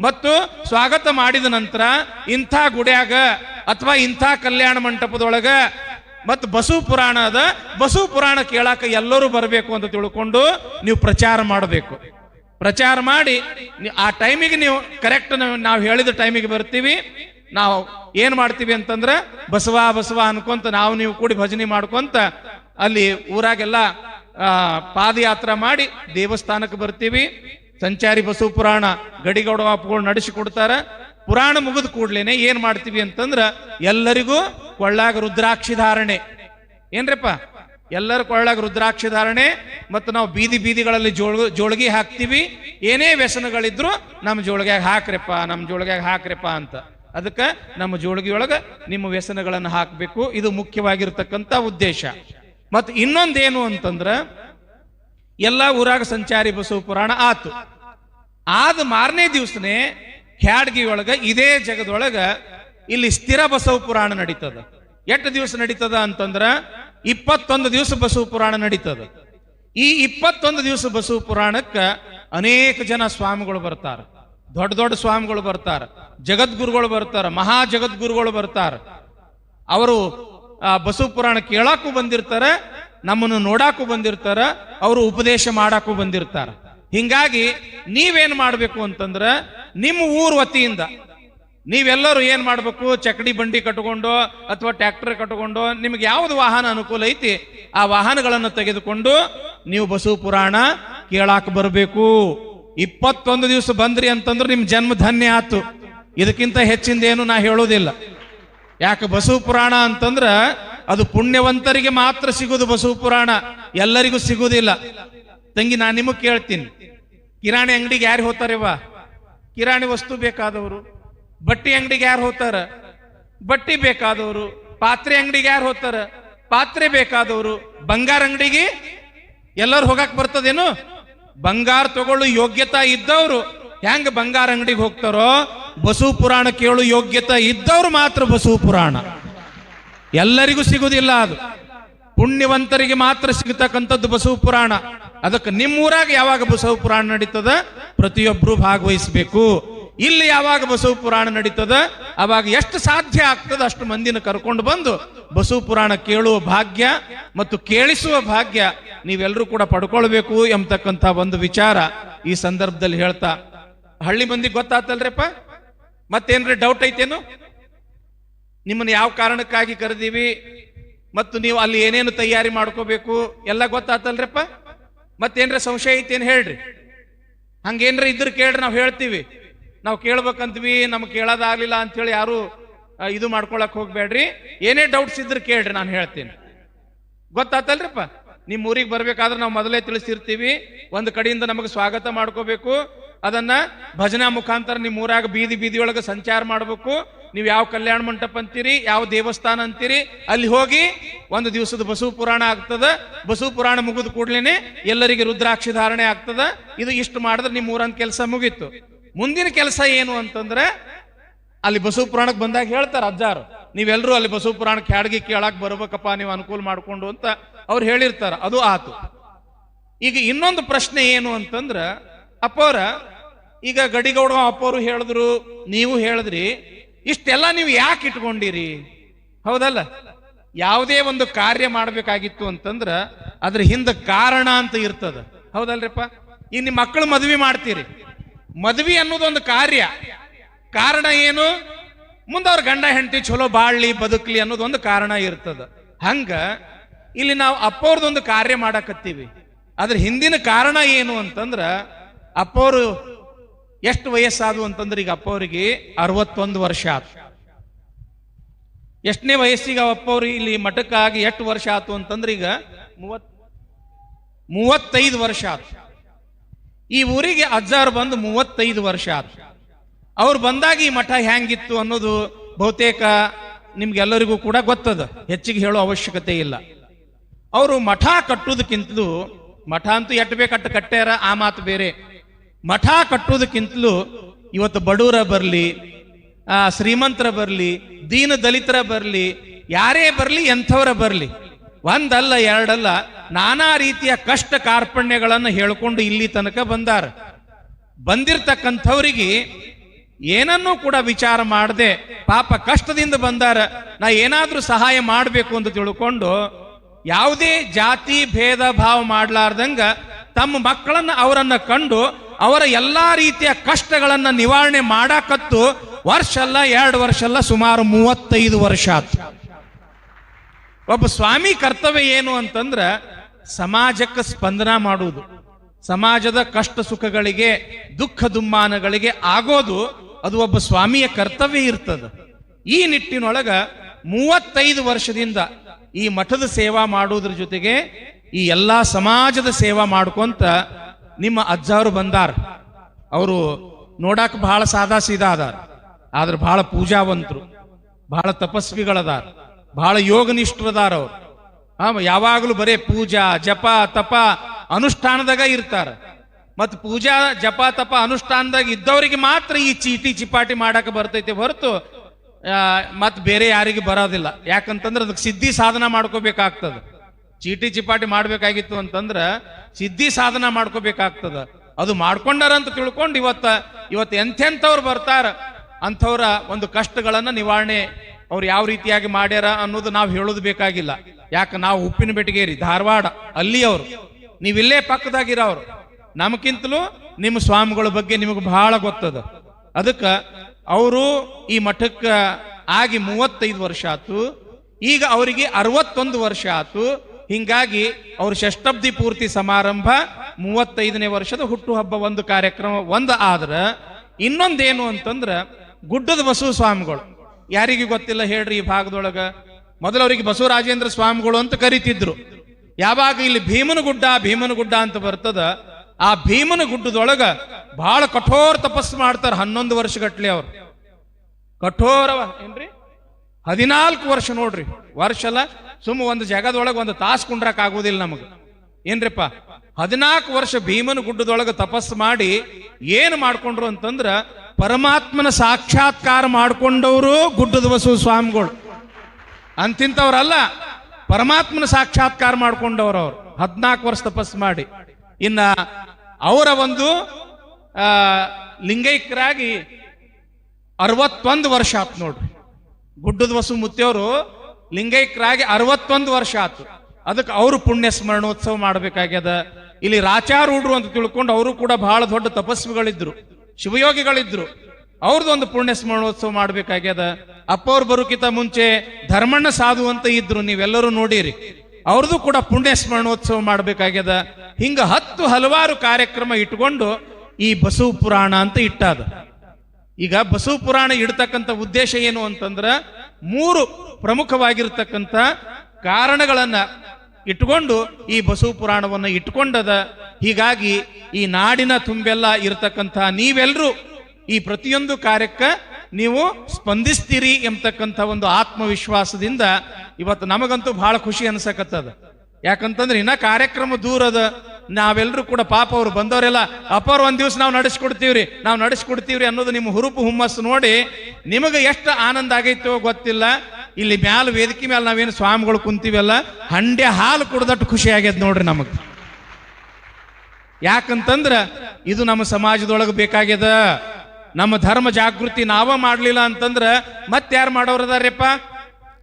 ಮತ್ತು ಸ್ವಾಗತ ಮಾಡಿದ ನಂತರ ಇಂಥ ಗುಡ್ಯಾಗ ಅಥವಾ ಇಂಥ ಕಲ್ಯಾಣ ಮಂಟಪದೊಳಗ ಮತ್ತು ಬಸವ ಪುರಾಣ ಅದ. ಬಸವ ಪುರಾಣ ಕೇಳಾಕ ಎಲ್ಲರೂ ಬರಬೇಕು ಅಂತ ತಿಳ್ಕೊಂಡು ನೀವು ಪ್ರಚಾರ ಮಾಡಬೇಕು. ಪ್ರಚಾರ ಮಾಡಿ ಆ ಟೈಮಿಗೆ ನೀವು ಕರೆಕ್ಟ್ ನಾವು ಹೇಳಿದ ಟೈಮಿಗೆ ಬರ್ತೀವಿ. ನಾವು ಏನ್ ಮಾಡ್ತೀವಿ ಅಂತಂದ್ರೆ ಬಸವ ಬಸವ ಅನ್ಕೊಂತ ನಾವು ನೀವು ಕೂಡಿ ಭಜನೆ ಮಾಡ್ಕೊಂತ ಅಲ್ಲಿ ಊರಾಗೆಲ್ಲ ಪಾದಯಾತ್ರೆ ಮಾಡಿ ದೇವಸ್ಥಾನಕ್ಕೆ ಬರ್ತೀವಿ. ಸಂಚಾರಿ ಬಸವ ಪುರಾಣ ಗಡಿಗೌಡ ನಡೆಸಿಕೊಡ್ತಾರ ಪುರಾಣ ಮುಗಿದ ಕೂಡ್ಲೇನೆ ಏನ್ ಮಾಡ್ತೀವಿ ಅಂತಂದ್ರ ಎಲ್ಲರಿಗೂ ಕೊಳ್ಳಾಗ ರುದ್ರಾಕ್ಷಿ ಧಾರಣೆ. ಏನ್ರಪ್ಪ? ಎಲ್ಲರ ಕೊಳ್ಳಾಗ ರುದ್ರಾಕ್ಷಿ ಧಾರಣೆ ಮತ್ತು ನಾವು ಬೀದಿ ಬೀದಿಗಳಲ್ಲಿ ಜೋಳ, ಜೋಳಗಿ ಹಾಕ್ತಿವಿ. ಏನೇ ವ್ಯಸನಗಳಿದ್ರು ನಮ್ಮ ಜೋಳಿಗ್ಯಾಗ ಹಾಕ್ರಪ್ಪ, ನಮ್ಮ ಜೋಳಿಗ್ಯಾಗ ಹಾಕ್ರಪ್ಪ ಅಂತ. ಅದಕ್ಕೆ ನಮ್ಮ ಜೋಳಿಗೆ ಒಳಗ ನಿಮ್ಮ ವ್ಯಸನಗಳನ್ನು ಹಾಕಬೇಕು. ಇದು ಮುಖ್ಯವಾಗಿರ್ತಕ್ಕಂಥ ಉದ್ದೇಶ. ಮತ್ತು ಇನ್ನೊಂದೇನು ಅಂತಂದ್ರ ಎಲ್ಲ ಊರಾಗ ಸಂಚಾರಿ ಬಸವ ಪುರಾಣ ಆತು. ಆದ ಮಾರನೇ ದಿವಸನೇ ಹ್ಯಾಡ್ಗಿ ಒಳಗ ಇದೇ ಜಗದೊಳಗ ಇಲ್ಲಿ ಸ್ಥಿರ ಬಸವ ಪುರಾಣ ನಡೀತದ. ಎಷ್ಟು ದಿವಸ ನಡೀತದ ಅಂತಂದ್ರ ಇಪ್ಪತ್ತೊಂದು ದಿವಸ ಬಸವ ಪುರಾಣ ನಡೀತದ. ಈ ಇಪ್ಪತ್ತೊಂದು ದಿವಸ ಬಸವ ಪುರಾಣಕ್ಕೆ ಅನೇಕ ಜನ ಸ್ವಾಮಿಗಳು ಬರ್ತಾರೆ. ದೊಡ್ಡ ದೊಡ್ಡ ಸ್ವಾಮಿಗಳು ಬರ್ತಾರೆ. ಜಗದ್ಗುರುಗಳು ಬರ್ತಾರೆ, ಮಹಾ ಜಗದ್ಗುರುಗಳು ಬರ್ತಾರೆ. ಅವರು ಬಸವ ಪುರಾಣ ಕೇಳಕ್ಕೂ ಬಂದಿರ್ತಾರೆ, ನಮ್ಮನ್ನು ನೋಡಾಕು ಬಂದಿರ್ತಾರ, ಅವರು ಉಪದೇಶ ಮಾಡಾಕು ಬಂದಿರ್ತಾರ. ಹಿಂಗಾಗಿ ನೀವೇನ್ ಮಾಡಬೇಕು ಅಂತಂದ್ರ ನಿಮ್ಮ ಊರ್ ವತಿಯಿಂದ ನೀವೆಲ್ಲರೂ ಏನ್ ಮಾಡ್ಬೇಕು? ಚಕಡಿ ಬಂಡಿ ಕಟ್ಕೊಂಡು ಅಥವಾ ಟ್ರ್ಯಾಕ್ಟರ್ ಕಟ್ಕೊಂಡು ನಿಮ್ಗೆ ಯಾವ್ದು ವಾಹನ ಅನುಕೂಲ ಐತಿ? ಆ ವಾಹನಗಳನ್ನು ತೆಗೆದುಕೊಂಡು ನೀವು ಬಸವ ಪುರಾಣ ಕೇಳಾಕ ಬರಬೇಕು. ಇಪ್ಪತ್ತೊಂದು ದಿವಸ ಬಂದ್ರಿ ಅಂತಂದ್ರೆ ನಿಮ್ ಜನ್ಮ ಧನ್ಯ ಆತು. ಇದಕ್ಕಿಂತ ಹೆಚ್ಚಿಂದ ಏನು ನಾ ಹೇಳೋದಿಲ್ಲ. ಯಾಕೆ ಬಸವ ಪುರಾಣ ಅಂತಂದ್ರ ಅದು ಪುಣ್ಯವಂತರಿಗೆ ಮಾತ್ರ ಸಿಗುದು ಬಸವ ಪುರಾಣ. ಎಲ್ಲರಿಗೂ ಸಿಗುವುದಿಲ್ಲ. ತಂಗಿ ನಾನು ನಿಮಗ್ ಕೇಳ್ತೀನಿ. ಕಿರಾಣಿ ಅಂಗಡಿಗೆ ಯಾರು ಹೋಗ್ತಾರೆವಾ ಕಿರಾಣಿ ವಸ್ತು ಬೇಕಾದವರು, ಬಟ್ಟಿ ಅಂಗಡಿಗೆ ಯಾರು ಹೋಗ್ತಾರ? ಬಟ್ಟಿ ಬೇಕಾದವರು, ಪಾತ್ರೆ ಅಂಗಡಿಗೆ ಯಾರು ಹೋಗ್ತಾರ? ಪಾತ್ರೆ ಬೇಕಾದವರು, ಬಂಗಾರ ಅಂಗಡಿಗೆ ಎಲ್ಲರೂ ಹೋಗಕ್ ಬರ್ತದೇನು? ಬಂಗಾರ ತಗೊಳ್ಳು ಯೋಗ್ಯತಾ ಇದ್ದವರು, ಹೆಂಗ ಬಂಗಾರ ಅಂಗಡಿಗೆ ಹೋಗ್ತಾರೋ, ಬಸವ ಪುರಾಣ ಕೇಳು ಯೋಗ್ಯತೆ ಇದ್ದವ್ರು ಮಾತ್ರ ಬಸವ ಪುರಾಣ. ಎಲ್ಲರಿಗೂ ಸಿಗುವುದಿಲ್ಲ ಅದು. ಪುಣ್ಯವಂತರಿಗೆ ಮಾತ್ರ ಸಿಗತಕ್ಕಂಥದ್ದು ಬಸವ ಪುರಾಣ. ಅದಕ್ಕೆ ನಿಮ್ಮೂರಾಗ ಯಾವಾಗ ಬಸವ ಪುರಾಣ ನಡೀತದ? ಪ್ರತಿಯೊಬ್ಬರು ಭಾಗವಹಿಸಬೇಕು. ಇಲ್ಲಿ ಯಾವಾಗ ಬಸವ ಪುರಾಣ ನಡೀತದ? ಅವಾಗ ಎಷ್ಟು ಸಾಧ್ಯ ಆಗ್ತದ ಅಷ್ಟು ಮಂದಿನ ಕರ್ಕೊಂಡು ಬಂದು ಬಸವ ಪುರಾಣ ಕೇಳುವ ಭಾಗ್ಯ ಮತ್ತು ಕೇಳಿಸುವ ಭಾಗ್ಯ ನೀವೆಲ್ಲರೂ ಕೂಡ ಪಡ್ಕೊಳ್ಬೇಕು ಎಂಬತಕ್ಕಂಥ ಒಂದು ವಿಚಾರ ಈ ಸಂದರ್ಭದಲ್ಲಿ ಹೇಳ್ತಾ. ಹಳ್ಳಿ ಮಂದಿಗೆ ಗೊತ್ತಾತಲ್ರಿಪ್ಪ? ಮತ್ತೇನ್ರಿ ಡೌಟ್ ಐತೇನು? ನಿಮ್ಮನ್ನು ಯಾವ ಕಾರಣಕ್ಕಾಗಿ ಕರೆದೀವಿ? ಮತ್ತು ನೀವು ಅಲ್ಲಿ ಏನೇನು ತಯಾರಿ ಮಾಡ್ಕೋಬೇಕು? ಎಲ್ಲ ಗೊತ್ತಾತಲ್ರಪ್ಪ? ಮತ್ತೇನ್ರ ಸಂಶಯ ಐತೇನು ಹೇಳ್ರಿ? ಹಂಗೇನ್ರ ಇದ್ರ ಕೇಳ್ರಿ ನಾವು ಹೇಳ್ತೀವಿ. ನಾವು ಕೇಳ್ಬೇಕಂತೀವಿ, ನಮ್ಗೆ ಕೇಳೋದಾಗ್ಲಿಲ್ಲ ಅಂತೇಳಿ ಯಾರು ಇದು ಮಾಡ್ಕೊಳಕ್ ಹೋಗ್ಬೇಡ್ರಿ ಏನೇ ಡೌಟ್ಸ್ ಇದ್ರೆ ಕೇಳ್ರಿ ನಾನು ಹೇಳ್ತೀನಿ. ಗೊತ್ತಾತಲ್ರಿಪ್ಪ? ನಿಮ್ಮ ಊರಿಗೆ ಬರ್ಬೇಕಾದ್ರೆ ನಾವು ಮೊದಲೇ ತಿಳಿಸಿರ್ತೀವಿ. ಒಂದು ಕಡೆಯಿಂದ ನಮಗೆ ಸ್ವಾಗತ ಮಾಡ್ಕೋಬೇಕು. ಅದನ್ನ ಭಜನಾ ಮುಖಾಂತರ ನಿಮ್ಮ ಊರಾಗ ಬೀದಿ ಬೀದಿಯೊಳಗೆ ಸಂಚಾರ ಮಾಡಬೇಕು. ನೀವು ಯಾವ ಕಲ್ಯಾಣ ಮಂಟಪ ಅಂತೀರಿ, ಯಾವ ದೇವಸ್ಥಾನ ಅಂತೀರಿ, ಅಲ್ಲಿ ಹೋಗಿ ಒಂದು ದಿವಸದ ಬಸವ ಪುರಾಣ ಆಗ್ತದ. ಬಸವ ಪುರಾಣ ಮುಗಿದ ಕೂಡ್ಲೇನೆ ಎಲ್ಲರಿಗೆ ರುದ್ರಾಕ್ಷಿ ಧಾರಣೆ ಆಗ್ತದ. ಇದು ಇಷ್ಟು ಮಾಡಿದ್ರೆ ನಿಮ್ಮ ಊರನ್ ಕೆಲಸ ಮುಗೀತು. ಮುಂದಿನ ಕೆಲಸ ಏನು ಅಂತಂದ್ರೆ, ಅಲ್ಲಿ ಬಸವ ಪುರಾಣಕ್ಕೆ ಬಂದಾಗ ಹೇಳ್ತಾರೆ ಅಜ್ಜಾರು ನೀವೆಲ್ಲರೂ ಅಲ್ಲಿ ಬಸವ ಪುರಾಣಕ್ಕೆ ಹ್ಯಾಡ್ಗಿ ಕೇಳಕ್ ಬರ್ಬೇಕಪ್ಪ, ನೀವು ಅನುಕೂಲ ಮಾಡ್ಕೊಂಡು ಅಂತ ಅವ್ರು ಹೇಳಿರ್ತಾರ. ಅದು ಆತು. ಈಗ ಇನ್ನೊಂದು ಪ್ರಶ್ನೆ ಏನು ಅಂತಂದ್ರ, ಅಪ್ಪವ್ರ, ಈಗ ಗಡಿಗೌಡ ಅಪ್ಪವರು ಹೇಳಿದ್ರು, ನೀವು ಹೇಳಿದ್ರಿ ಇಷ್ಟೆಲ್ಲ ನೀವು ಯಾಕೆ ಇಟ್ಕೊಂಡಿರಿ? ಹೌದಲ್ಲ? ಯಾವುದೇ ಒಂದು ಕಾರ್ಯ ಮಾಡಬೇಕಾಗಿತ್ತು ಅಂತಂದ್ರ ಅದ್ರ ಹಿಂದ ಕಾರಣ ಅಂತ ಇರ್ತದ. ಹೌದಲ್ರಿಪ್ಪ? ನಿಮ್ಮ ಮಕ್ಕಳು ಮದುವೆ ಮಾಡ್ತೀರಿ. ಮದ್ವಿ ಅನ್ನೋದೊಂದು ಕಾರ್ಯ. ಕಾರಣ ಏನು? ಮುಂದೆ ಅವ್ರ ಗಂಡ, ಹೆಂಡತಿ ಚಲೋ ಬಾಳ್ಲಿ, ಬದುಕ್ಲಿ ಅನ್ನೋದು ಒಂದು ಕಾರಣ ಇರ್ತದ. ಹಂಗ ಇಲ್ಲಿ ನಾವು ಅಪ್ಪವ್ರದೊಂದು ಕಾರ್ಯ ಮಾಡಕತ್ತೀವಿ. ಅದ್ರ ಹಿಂದಿನ ಕಾರಣ ಏನು ಅಂತಂದ್ರ ಅಪ್ಪವರು ಎಷ್ಟು ವಯಸ್ಸಾದವು ಅಂತಂದ್ರೆ ಈಗ ಅಪ್ಪ ಅವರಿಗೆ ಅರವತ್ತೊಂದು ವರ್ಷ ಆತು. ಎಷ್ಟನೇ ವಯಸ್ಸಿಗೆ ಅಪ್ಪ ಅಪ್ಪವ್ರು ಇಲ್ಲಿ ಮಠಕ್ಕಾಗಿ ಎಷ್ಟು ವರ್ಷ ಆತು ಅಂತಂದ್ರೆ ಈಗ ಮೂವತ್ ಮೂವತ್ತೈದು ವರ್ಷ ಆತು. ಈ ಊರಿಗೆ ಅಜ್ಜಾರು ಬಂದು ಮೂವತ್ತೈದು ವರ್ಷ ಆತು. ಅವ್ರು ಬಂದಾಗ ಈ ಮಠ ಹ್ಯಾಂಗಿತ್ತು ಅನ್ನೋದು ಬಹುತೇಕ ನಿಮ್ಗೆಲ್ಲರಿಗೂ ಕೂಡ ಗೊತ್ತದ. ಹೆಚ್ಚಿಗೆ ಹೇಳೋ ಅವಶ್ಯಕತೆ ಇಲ್ಲ. ಅವರು ಮಠ ಕಟ್ಟುವುದಕ್ಕಿಂತಲೂ ಮಠ ಅಂತೂ ಎಟ್ಟು ಬೇಕಟ್ಟು ಕಟ್ಟ್ಯಾರ, ಆ ಮಾತು ಬೇರೆ. ಮಠ ಕಟ್ಟುವುದಕ್ಕಿಂತಲೂ ಇವತ್ತು ಬಡವರ ಬರಲಿ ಶ್ರೀಮಂತರ ಬರಲಿ, ದೀನ ದಲಿತರ ಬರಲಿ, ಯಾರೇ ಬರಲಿ, ಎಂಥವರ ಬರಲಿ. ಒಂದಲ್ಲ, ಎರಡಲ್ಲ, ನಾನಾ ರೀತಿಯ ಕಷ್ಟ ಕಾರ್ಪಣ್ಯಗಳನ್ನು ಹೇಳಿಕೊಂಡು ಇಲ್ಲಿ ತನಕ ಬಂದಾರ. ಬಂದಿರ್ತಕ್ಕಂಥವ್ರಿಗೆ ಏನನ್ನೂ ಕೂಡ ವಿಚಾರ ಮಾಡದೆ ಪಾಪ ಕಷ್ಟದಿಂದ ಬಂದಾರ. ನಾ ಏನಾದರೂ ಸಹಾಯ ಮಾಡಬೇಕು ಅಂತ ತಿಳ್ಕೊಂಡು ಯಾವುದೇ ಜಾತಿ, ಭೇದ, ಭಾವ ಮಾಡಲಾರ್ದಂಗ ತಮ್ಮ ಮಕ್ಕಳನ್ನ ಅವರನ್ನ ಕಂಡು ಅವರ ಎಲ್ಲಾ ರೀತಿಯ ಕಷ್ಟಗಳನ್ನ ನಿವಾರಣೆ ಮಾಡಾಕತ್ತು ವರ್ಷ ಅಲ್ಲ ಎರಡು ವರ್ಷ ಅಲ್ಲ ಸುಮಾರು ಮೂವತ್ತೈದು ವರ್ಷ ಆತು. ಒಬ್ಬ ಸ್ವಾಮಿ ಕರ್ತವ್ಯ ಏನು ಅಂತಂದ್ರ ಸಮಾಜಕ್ಕೆ ಸ್ಪಂದನ ಮಾಡುವುದು. ಸಮಾಜದ ಕಷ್ಟ ಸುಖಗಳಿಗೆ, ದುಃಖ ದುಮ್ಮಾನಗಳಿಗೆ ಆಗೋದು ಅದು ಒಬ್ಬ ಸ್ವಾಮಿಯ ಕರ್ತವ್ಯ ಇರ್ತದ. ಈ ನಿಟ್ಟಿನೊಳಗ ಮೂವತ್ತೈದು ವರ್ಷದಿಂದ ಈ ಮಠದ ಸೇವಾ ಮಾಡುವುದ್ರ ಜೊತೆಗೆ ಈ ಎಲ್ಲಾ ಸಮಾಜದ ಸೇವಾ ಮಾಡ್ಕೊಂತ ನಿಮ್ಮ ಅಜ್ಜಾರು ಬಂದಾರ. ಅವರು ನೋಡಾಕ ಬಹಳ ಸಾದಾ ಸೀದಾ ಅದಾರ. ಆದ್ರೆ ಬಹಳ ಪೂಜಾವಂತರು ಬಹಳ ತಪಸ್ವಿಗಳದಾರ ಬಹಳ ಯೋಗನಿಷ್ಠರದಾರ ಅವ್ರು. ಆ, ಯಾವಾಗಲೂ ಬರೇ ಪೂಜಾ ಜಪ ತಪ ಅನುಷ್ಠಾನದಾಗ ಇರ್ತಾರ. ಮತ್ ಪೂಜಾ ಜಪ ತಪ ಅನುಷ್ಠಾನದಾಗ ಇದ್ದವರಿಗೆ ಮಾತ್ರ ಈ ಚೀಟಿ ಚಿಪಾಟಿ ಮಾಡಕ್ಕೆ ಬರ್ತೈತೆ ಹೊರತು ಮತ್ತೆ ಮತ್ ಬೇರೆ ಯಾರಿಗೆ ಬರೋದಿಲ್ಲ. ಯಾಕಂತಂದ್ರೆ ಅದಕ್ಕೆ ಸಿದ್ಧಿ ಸಾಧನ ಮಾಡ್ಕೋಬೇಕಾಗ್ತದ. ಚೀಟಿ ಚಿಪಾಟಿ ಮಾಡಬೇಕಾಗಿತ್ತು ಅಂತಂದ್ರೆ ಸಿದ್ಧಿ ಸಾಧನ ಮಾಡ್ಕೋಬೇಕಾಗ್ತದ. ಅದು ಮಾಡ್ಕೊಂಡಾರ ಅಂತ ತಿಳ್ಕೊಂಡು ಇವತ್ತ, ಇವತ್ತು ಎಂಥೆಂಥವ್ರು ಬರ್ತಾರ, ಅಂಥವ್ರ ಒಂದು ಕಷ್ಟಗಳನ್ನು ನಿವಾರಣೆ ಅವ್ರು ಯಾವ ರೀತಿಯಾಗಿ ಮಾಡ್ಯಾರ ಅನ್ನೋದು ನಾವು ಹೇಳೋದು ಬೇಕಾಗಿಲ್ಲ. ಯಾಕೆ, ನಾವು ಉಪ್ಪಿನ ಬೆಟಗೇರಿ ಧಾರವಾಡ ಅಲ್ಲಿ ಅವರು ನೀವಿಲ್ಲೇ ಪಕ್ಕದಾಗಿರೋರು ನಮಗಿಂತಲೂ ನಿಮ್ಮ ಸ್ವಾಮಿಗಳ ಬಗ್ಗೆ ನಿಮಗೆ ಬಹಳ ಗೊತ್ತದ. ಅದಕ್ಕೆ, ಅವರು ಈ ಮಠಕ್ಕೆ ಆಗಿ ಮೂವತ್ತೈದು ವರ್ಷ ಆತು, ಈಗ ಅವರಿಗೆ ಅರವತ್ತೊಂದು ವರ್ಷ ಆತು ಹಿಂಗಾಗಿ ಅವ್ರ ಷಷ್ಟಬ್ದಿ ಪೂರ್ತಿ ಸಮಾರಂಭ ಮೂವತ್ತೈದನೇ ವರ್ಷದ ಹುಟ್ಟುಹಬ್ಬ ಒಂದು ಕಾರ್ಯಕ್ರಮ ಒಂದು ಆದ್ರ ಇನ್ನೊಂದೇನು ಅಂತಂದ್ರೆ ಗುಡ್ಡದ ಬಸವ ಸ್ವಾಮಿಗಳು. ಯಾರಿಗೆ ಗೊತ್ತಿಲ್ಲ ಹೇಳ್ರಿ ಈ ಭಾಗದೊಳಗ. ಮೊದಲು ಅವರಿಗೆ ಬಸವರಾಜೇಂದ್ರ ಸ್ವಾಮಿಗಳು ಅಂತ ಕರಿತಿದ್ರು. ಯಾವಾಗ ಇಲ್ಲಿ ಭೀಮನ ಗುಡ್ಡ ಭೀಮನ ಗುಡ್ಡ ಅಂತ ಬರ್ತದ, ಆ ಭೀಮನ ಗುಡ್ಡದೊಳಗ ಬಹಳ ಕಠೋರ ತಪಸ್ಸು ಮಾಡ್ತಾರೆ ಹನ್ನೊಂದು ವರ್ಷಗಟ್ಲೆ ಅವ್ರು. ಕಠೋರವ ಏನ್ರಿ? ಹದಿನಾಲ್ಕು ವರ್ಷ ನೋಡ್ರಿ, ವರ್ಷ ಅಲ್ಲ? ಸುಮ್ಮ ಒಂದು ಜಗದೊಳಗೆ ಒಂದು ತಾಸು ಕುಂಡ್ರಕ್ ಆಗೋದಿಲ್ಲ ನಮಗೆ. ಏನ್ರಿಪ್ಪ? ಹದಿನಾಲ್ಕು ವರ್ಷ ಭೀಮನ ಗುಡ್ಡದೊಳಗೆ ತಪಸ್ಸು ಮಾಡಿ ಏನು ಮಾಡ್ಕೊಂಡ್ರು ಅಂತಂದ್ರ ಪರಮಾತ್ಮನ ಸಾಕ್ಷಾತ್ಕಾರ ಮಾಡ್ಕೊಂಡವರು ಗುಡ್ಡದ ವಸು ಸ್ವಾಮಿಗಳು. ಅಂತಿಂತವ್ರಲ್ಲ ಪರಮಾತ್ಮನ ಸಾಕ್ಷಾತ್ಕಾರ ಮಾಡ್ಕೊಂಡವ್ರು ಅವ್ರು. ಹದಿನಾಲ್ಕು ವರ್ಷ ತಪಸ್ಸು ಮಾಡಿ. ಇನ್ನ ಅವರ ಒಂದು ಲಿಂಗೈಕ್ಯರಾಗಿ ಅರವತ್ತೊಂದು ವರ್ಷ ಆತು ನೋಡ್ರಿ. ಗುಡ್ಡದ ವಸು ಮುತ್ತಿಯವರು ಲಿಂಗೈಕ್ಯರಾಗಿ ಅರವತ್ತೊಂದು ವರ್ಷ ಆತು. ಅದಕ್ಕೆ ಅವರು ಪುಣ್ಯ ಸ್ಮರಣೋತ್ಸವ ಮಾಡಬೇಕಾಗ್ಯದ. ಇಲ್ಲಿ ರಾಚಾರೂಢರು ಅಂತ ತಿಳ್ಕೊಂಡು ಅವರು ಕೂಡ ಬಹಳ ದೊಡ್ಡ ತಪಸ್ವಿಗಳಿದ್ರು, ಶಿವಯೋಗಿಗಳಿದ್ರು. ಅವ್ರದ್ದು ಒಂದು ಪುಣ್ಯ ಸ್ಮರಣೋತ್ಸವ ಮಾಡ್ಬೇಕಾಗ್ಯದ ಅಪ್ಪವ್ರು ಬರೋಕಿತ ಮುಂಚೆ ಧರ್ಮಣ್ಣ ಸಾಧು ಅಂತ ಇದ್ರು, ನೀವೆಲ್ಲರೂ ನೋಡಿರಿ. ಅವ್ರದ್ದು ಕೂಡ ಪುಣ್ಯ ಸ್ಮರಣೋತ್ಸವ ಮಾಡ್ಬೇಕಾಗ್ಯದ. ಹಿಂಗ ಹತ್ತು ಹಲವಾರು ಕಾರ್ಯಕ್ರಮ ಇಟ್ಕೊಂಡು ಈ ಬಸವ ಪುರಾಣ ಅಂತ ಇಟ್ಟಾದ. ಈಗ ಬಸವ ಪುರಾಣ ಇಡ್ತಕ್ಕಂಥ ಉದ್ದೇಶ ಏನು ಅಂತಂದ್ರ ಮೂರು ಪ್ರಮುಖವಾಗಿರ್ತಕ್ಕಂಥ ಕಾರಣಗಳನ್ನು ಇಟ್ಕೊಂಡು ಈ ಬಸವ ಪುರಾಣವನ್ನು ಇಟ್ಕೊಂಡದ ಹೀಗಾಗಿ ಈ ನಾಡಿನ ತುಂಬೆಲ್ಲ ಇರತಕ್ಕಂಥ ನೀವೆಲ್ಲರೂ ಈ ಪ್ರತಿಯೊಂದು ಕಾರ್ಯಕ್ಕೆ ನೀವು ಸ್ಪಂದಿಸ್ತೀರಿ ಎಂಬತಕ್ಕಂಥ ಒಂದು ಆತ್ಮವಿಶ್ವಾಸದಿಂದ ಇವತ್ತು ನಮಗಂತೂ ಬಹಳ ಖುಷಿ ಅನ್ಸಕತ್ತದ. ಯಾಕಂತಂದ್ರೆ ಇನ್ನ ಕಾರ್ಯಕ್ರಮ ದೂರ ಅದ ನಾವೆಲ್ಲರೂ ಕೂಡ ಪಾಪ ಅವರು ಬಂದವರೆಲ್ಲ ಅಪ್ಪವ್ರು ಒಂದ್ ದಿವಸ ನಾವು ನಡೆಸ್ಕೊಡ್ತೀವ್ರಿ. ನಾವು ನಡೆಸ್ಕೊಡ್ತೀವ್ರಿ ಅನ್ನೋದು ನಿಮ್ಮ ಹುರುಪು ಹುಮ್ಮಸ್ಸು ನೋಡಿ, ನಿಮಗೆ ಎಷ್ಟು ಆನಂದ ಆಗೈತೋ ಗೊತ್ತಿಲ್ಲ. ಇಲ್ಲಿ ಮ್ಯಾಲ ವೇದಿಕೆ ಮೇಲೆ ನಾವೇನು ಸ್ವಾಮಿಗಳು ಕುಂತೀವಲ್ಲ ಹಂಡೆ ಹಾಲು ಕುಡ್ದಟ್ಟು ಖುಷಿ ಆಗ್ಯದ ನೋಡ್ರಿ ನಮಗ್. ಯಾಕಂತಂದ್ರ ಇದು ನಮ್ಮ ಸಮಾಜದೊಳಗೆ ಬೇಕಾಗ್ಯದ. ನಮ್ಮ ಧರ್ಮ ಜಾಗೃತಿ ನಾವ ಮಾಡ್ಲಿಲ್ಲ ಅಂತಂದ್ರ ಮತ್ತಾರು ಮಾಡೋರದಾರ್ಯಪ್ಪ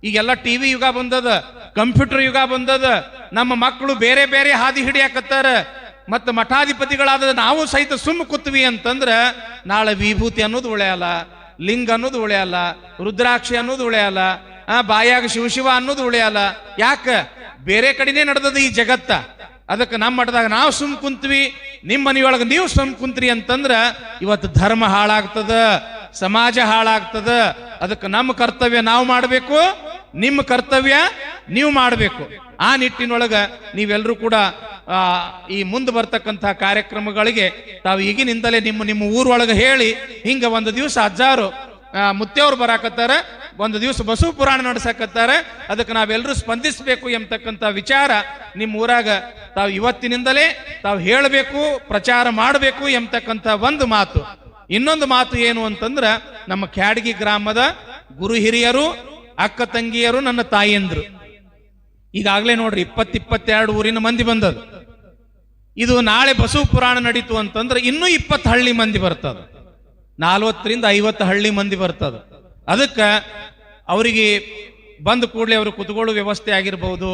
ಈಗೆಲ್ಲ ಟಿವಿ ಯುಗ ಬಂದದ ಕಂಪ್ಯೂಟರ್ ಯುಗ ಬಂದದ, ನಮ್ಮ ಮಕ್ಕಳು ಬೇರೆ ಬೇರೆ ಹಾದಿ ಹಿಡಿಯಾಕತ್ತಾರ. ಮತ್ತು ಮಠಾಧಿಪತಿಗಳಾದ ನಾವು ಸಹಿತ ಸುಮ್ಮ ಕೂತ್ವಿ ಅಂತಂದ್ರೆ, ನಾಳೆ ವಿಭೂತಿ ಅನ್ನೋದು ಉಳಿಯಲ್ಲ ಲಿಂಗ ಅನ್ನೋದು ಉಳಿಯಲ್ಲ ರುದ್ರಾಕ್ಷಿ ಅನ್ನೋದು ಉಳಿಯಲ್ಲ ಆ, ಬಾಯಾಗ ಶಿವಶಿವ ಅನ್ನೋದು ಉಳಿಯಲ್ಲ ಯಾಕ? ಬೇರೆ ಕಡೆನೇ ನಡೆದದ ಈ ಜಗತ್ತ. ಅದಕ್ಕೆ ನಮ್ಮ ಮಠದಾಗ ನಾವು ಸುಮ್ ಕುಂತ್ವಿ ನಿಮ್ಮ ಮನೆಯೊಳಗೆ ನೀವು ಸುಮ್ ಕುಂತ್ರಿ ಅಂತಂದ್ರ, ಇವತ್ತು ಧರ್ಮ ಹಾಳಾಗ್ತದ, ಸಮಾಜ ಹಾಳಾಗ್ತದ. ಅದಕ್ಕೆ ನಮ್ಮ ಕರ್ತವ್ಯ ನಾವು ಮಾಡಬೇಕು ನಿಮ್ಮ ಕರ್ತವ್ಯ ನೀವು ಮಾಡಬೇಕು. ಆ ನಿಟ್ಟಿನೊಳಗ ನೀವೆಲ್ಲರೂ ಕೂಡ ಈ ಮುಂದೆ ಬರ್ತಕ್ಕಂತಹ ಕಾರ್ಯಕ್ರಮಗಳಿಗೆ ತಾವು ಈಗಿನಿಂದಲೇ ನಿಮ್ಮ ನಿಮ್ಮ ಊರೊಳಗೆ ಹೇಳಿ, ಹಿಂಗ ಒಂದು ದಿವಸ ಅಜ್ಜಾರು ಮುತ್ತೆಯವ್ರು ಬರಾಕತ್ತಾರ, ಒಂದು ದಿವಸ ಬಸವ ಪುರಾಣ ನಡ್ಸಕತ್ತಾರ, ಅದಕ್ಕೆ ನಾವೆಲ್ಲರೂ ಸ್ಪಂದಿಸಬೇಕು ಎಂಬತಕ್ಕಂಥ ವಿಚಾರ ನಿಮ್ಮ ಊರಾಗ ತಾವು ಇವತ್ತಿನಿಂದಲೇ ತಾವು ಹೇಳಬೇಕು, ಪ್ರಚಾರ ಮಾಡಬೇಕು ಎಂಬತಕ್ಕಂಥ ಒಂದು ಮಾತು. ಇನ್ನೊಂದು ಮಾತು ಏನು ಅಂತಂದ್ರೆ, ನಮ್ಮ ಕ್ಯಾಡಗಿ ಗ್ರಾಮದ ಗುರು ಹಿರಿಯರು ಅಕ್ಕ ತಂಗಿಯರು ನನ್ನ ತಾಯಿಯಂದ್ರು. ಈಗಾಗಲೇ ನೋಡ್ರಿ ಇಪ್ಪತ್ ಇಪ್ಪತ್ತೆರಡು ಊರಿನ ಮಂದಿ ಬಂದದು ಇದು ನಾಳೆ ಬಸವ ಪುರಾಣ ನಡೀತು ಅಂತಂದ್ರೆ ಇನ್ನೂ ಇಪ್ಪತ್ತು ಹಳ್ಳಿ ಮಂದಿ ಬರ್ತದ. ನಾಲ್ವತ್ತರಿಂದ ಐವತ್ತು ಹಳ್ಳಿ ಮಂದಿ ಬರ್ತದ. ಅದಕ್ಕೆ ಅವರಿಗೆ ಬಂದ ಕೂಡಲೇ ಅವರು ಕುತ್ಕೊಳ್ಳುವ ವ್ಯವಸ್ಥೆ ಆಗಿರ್ಬೋದು,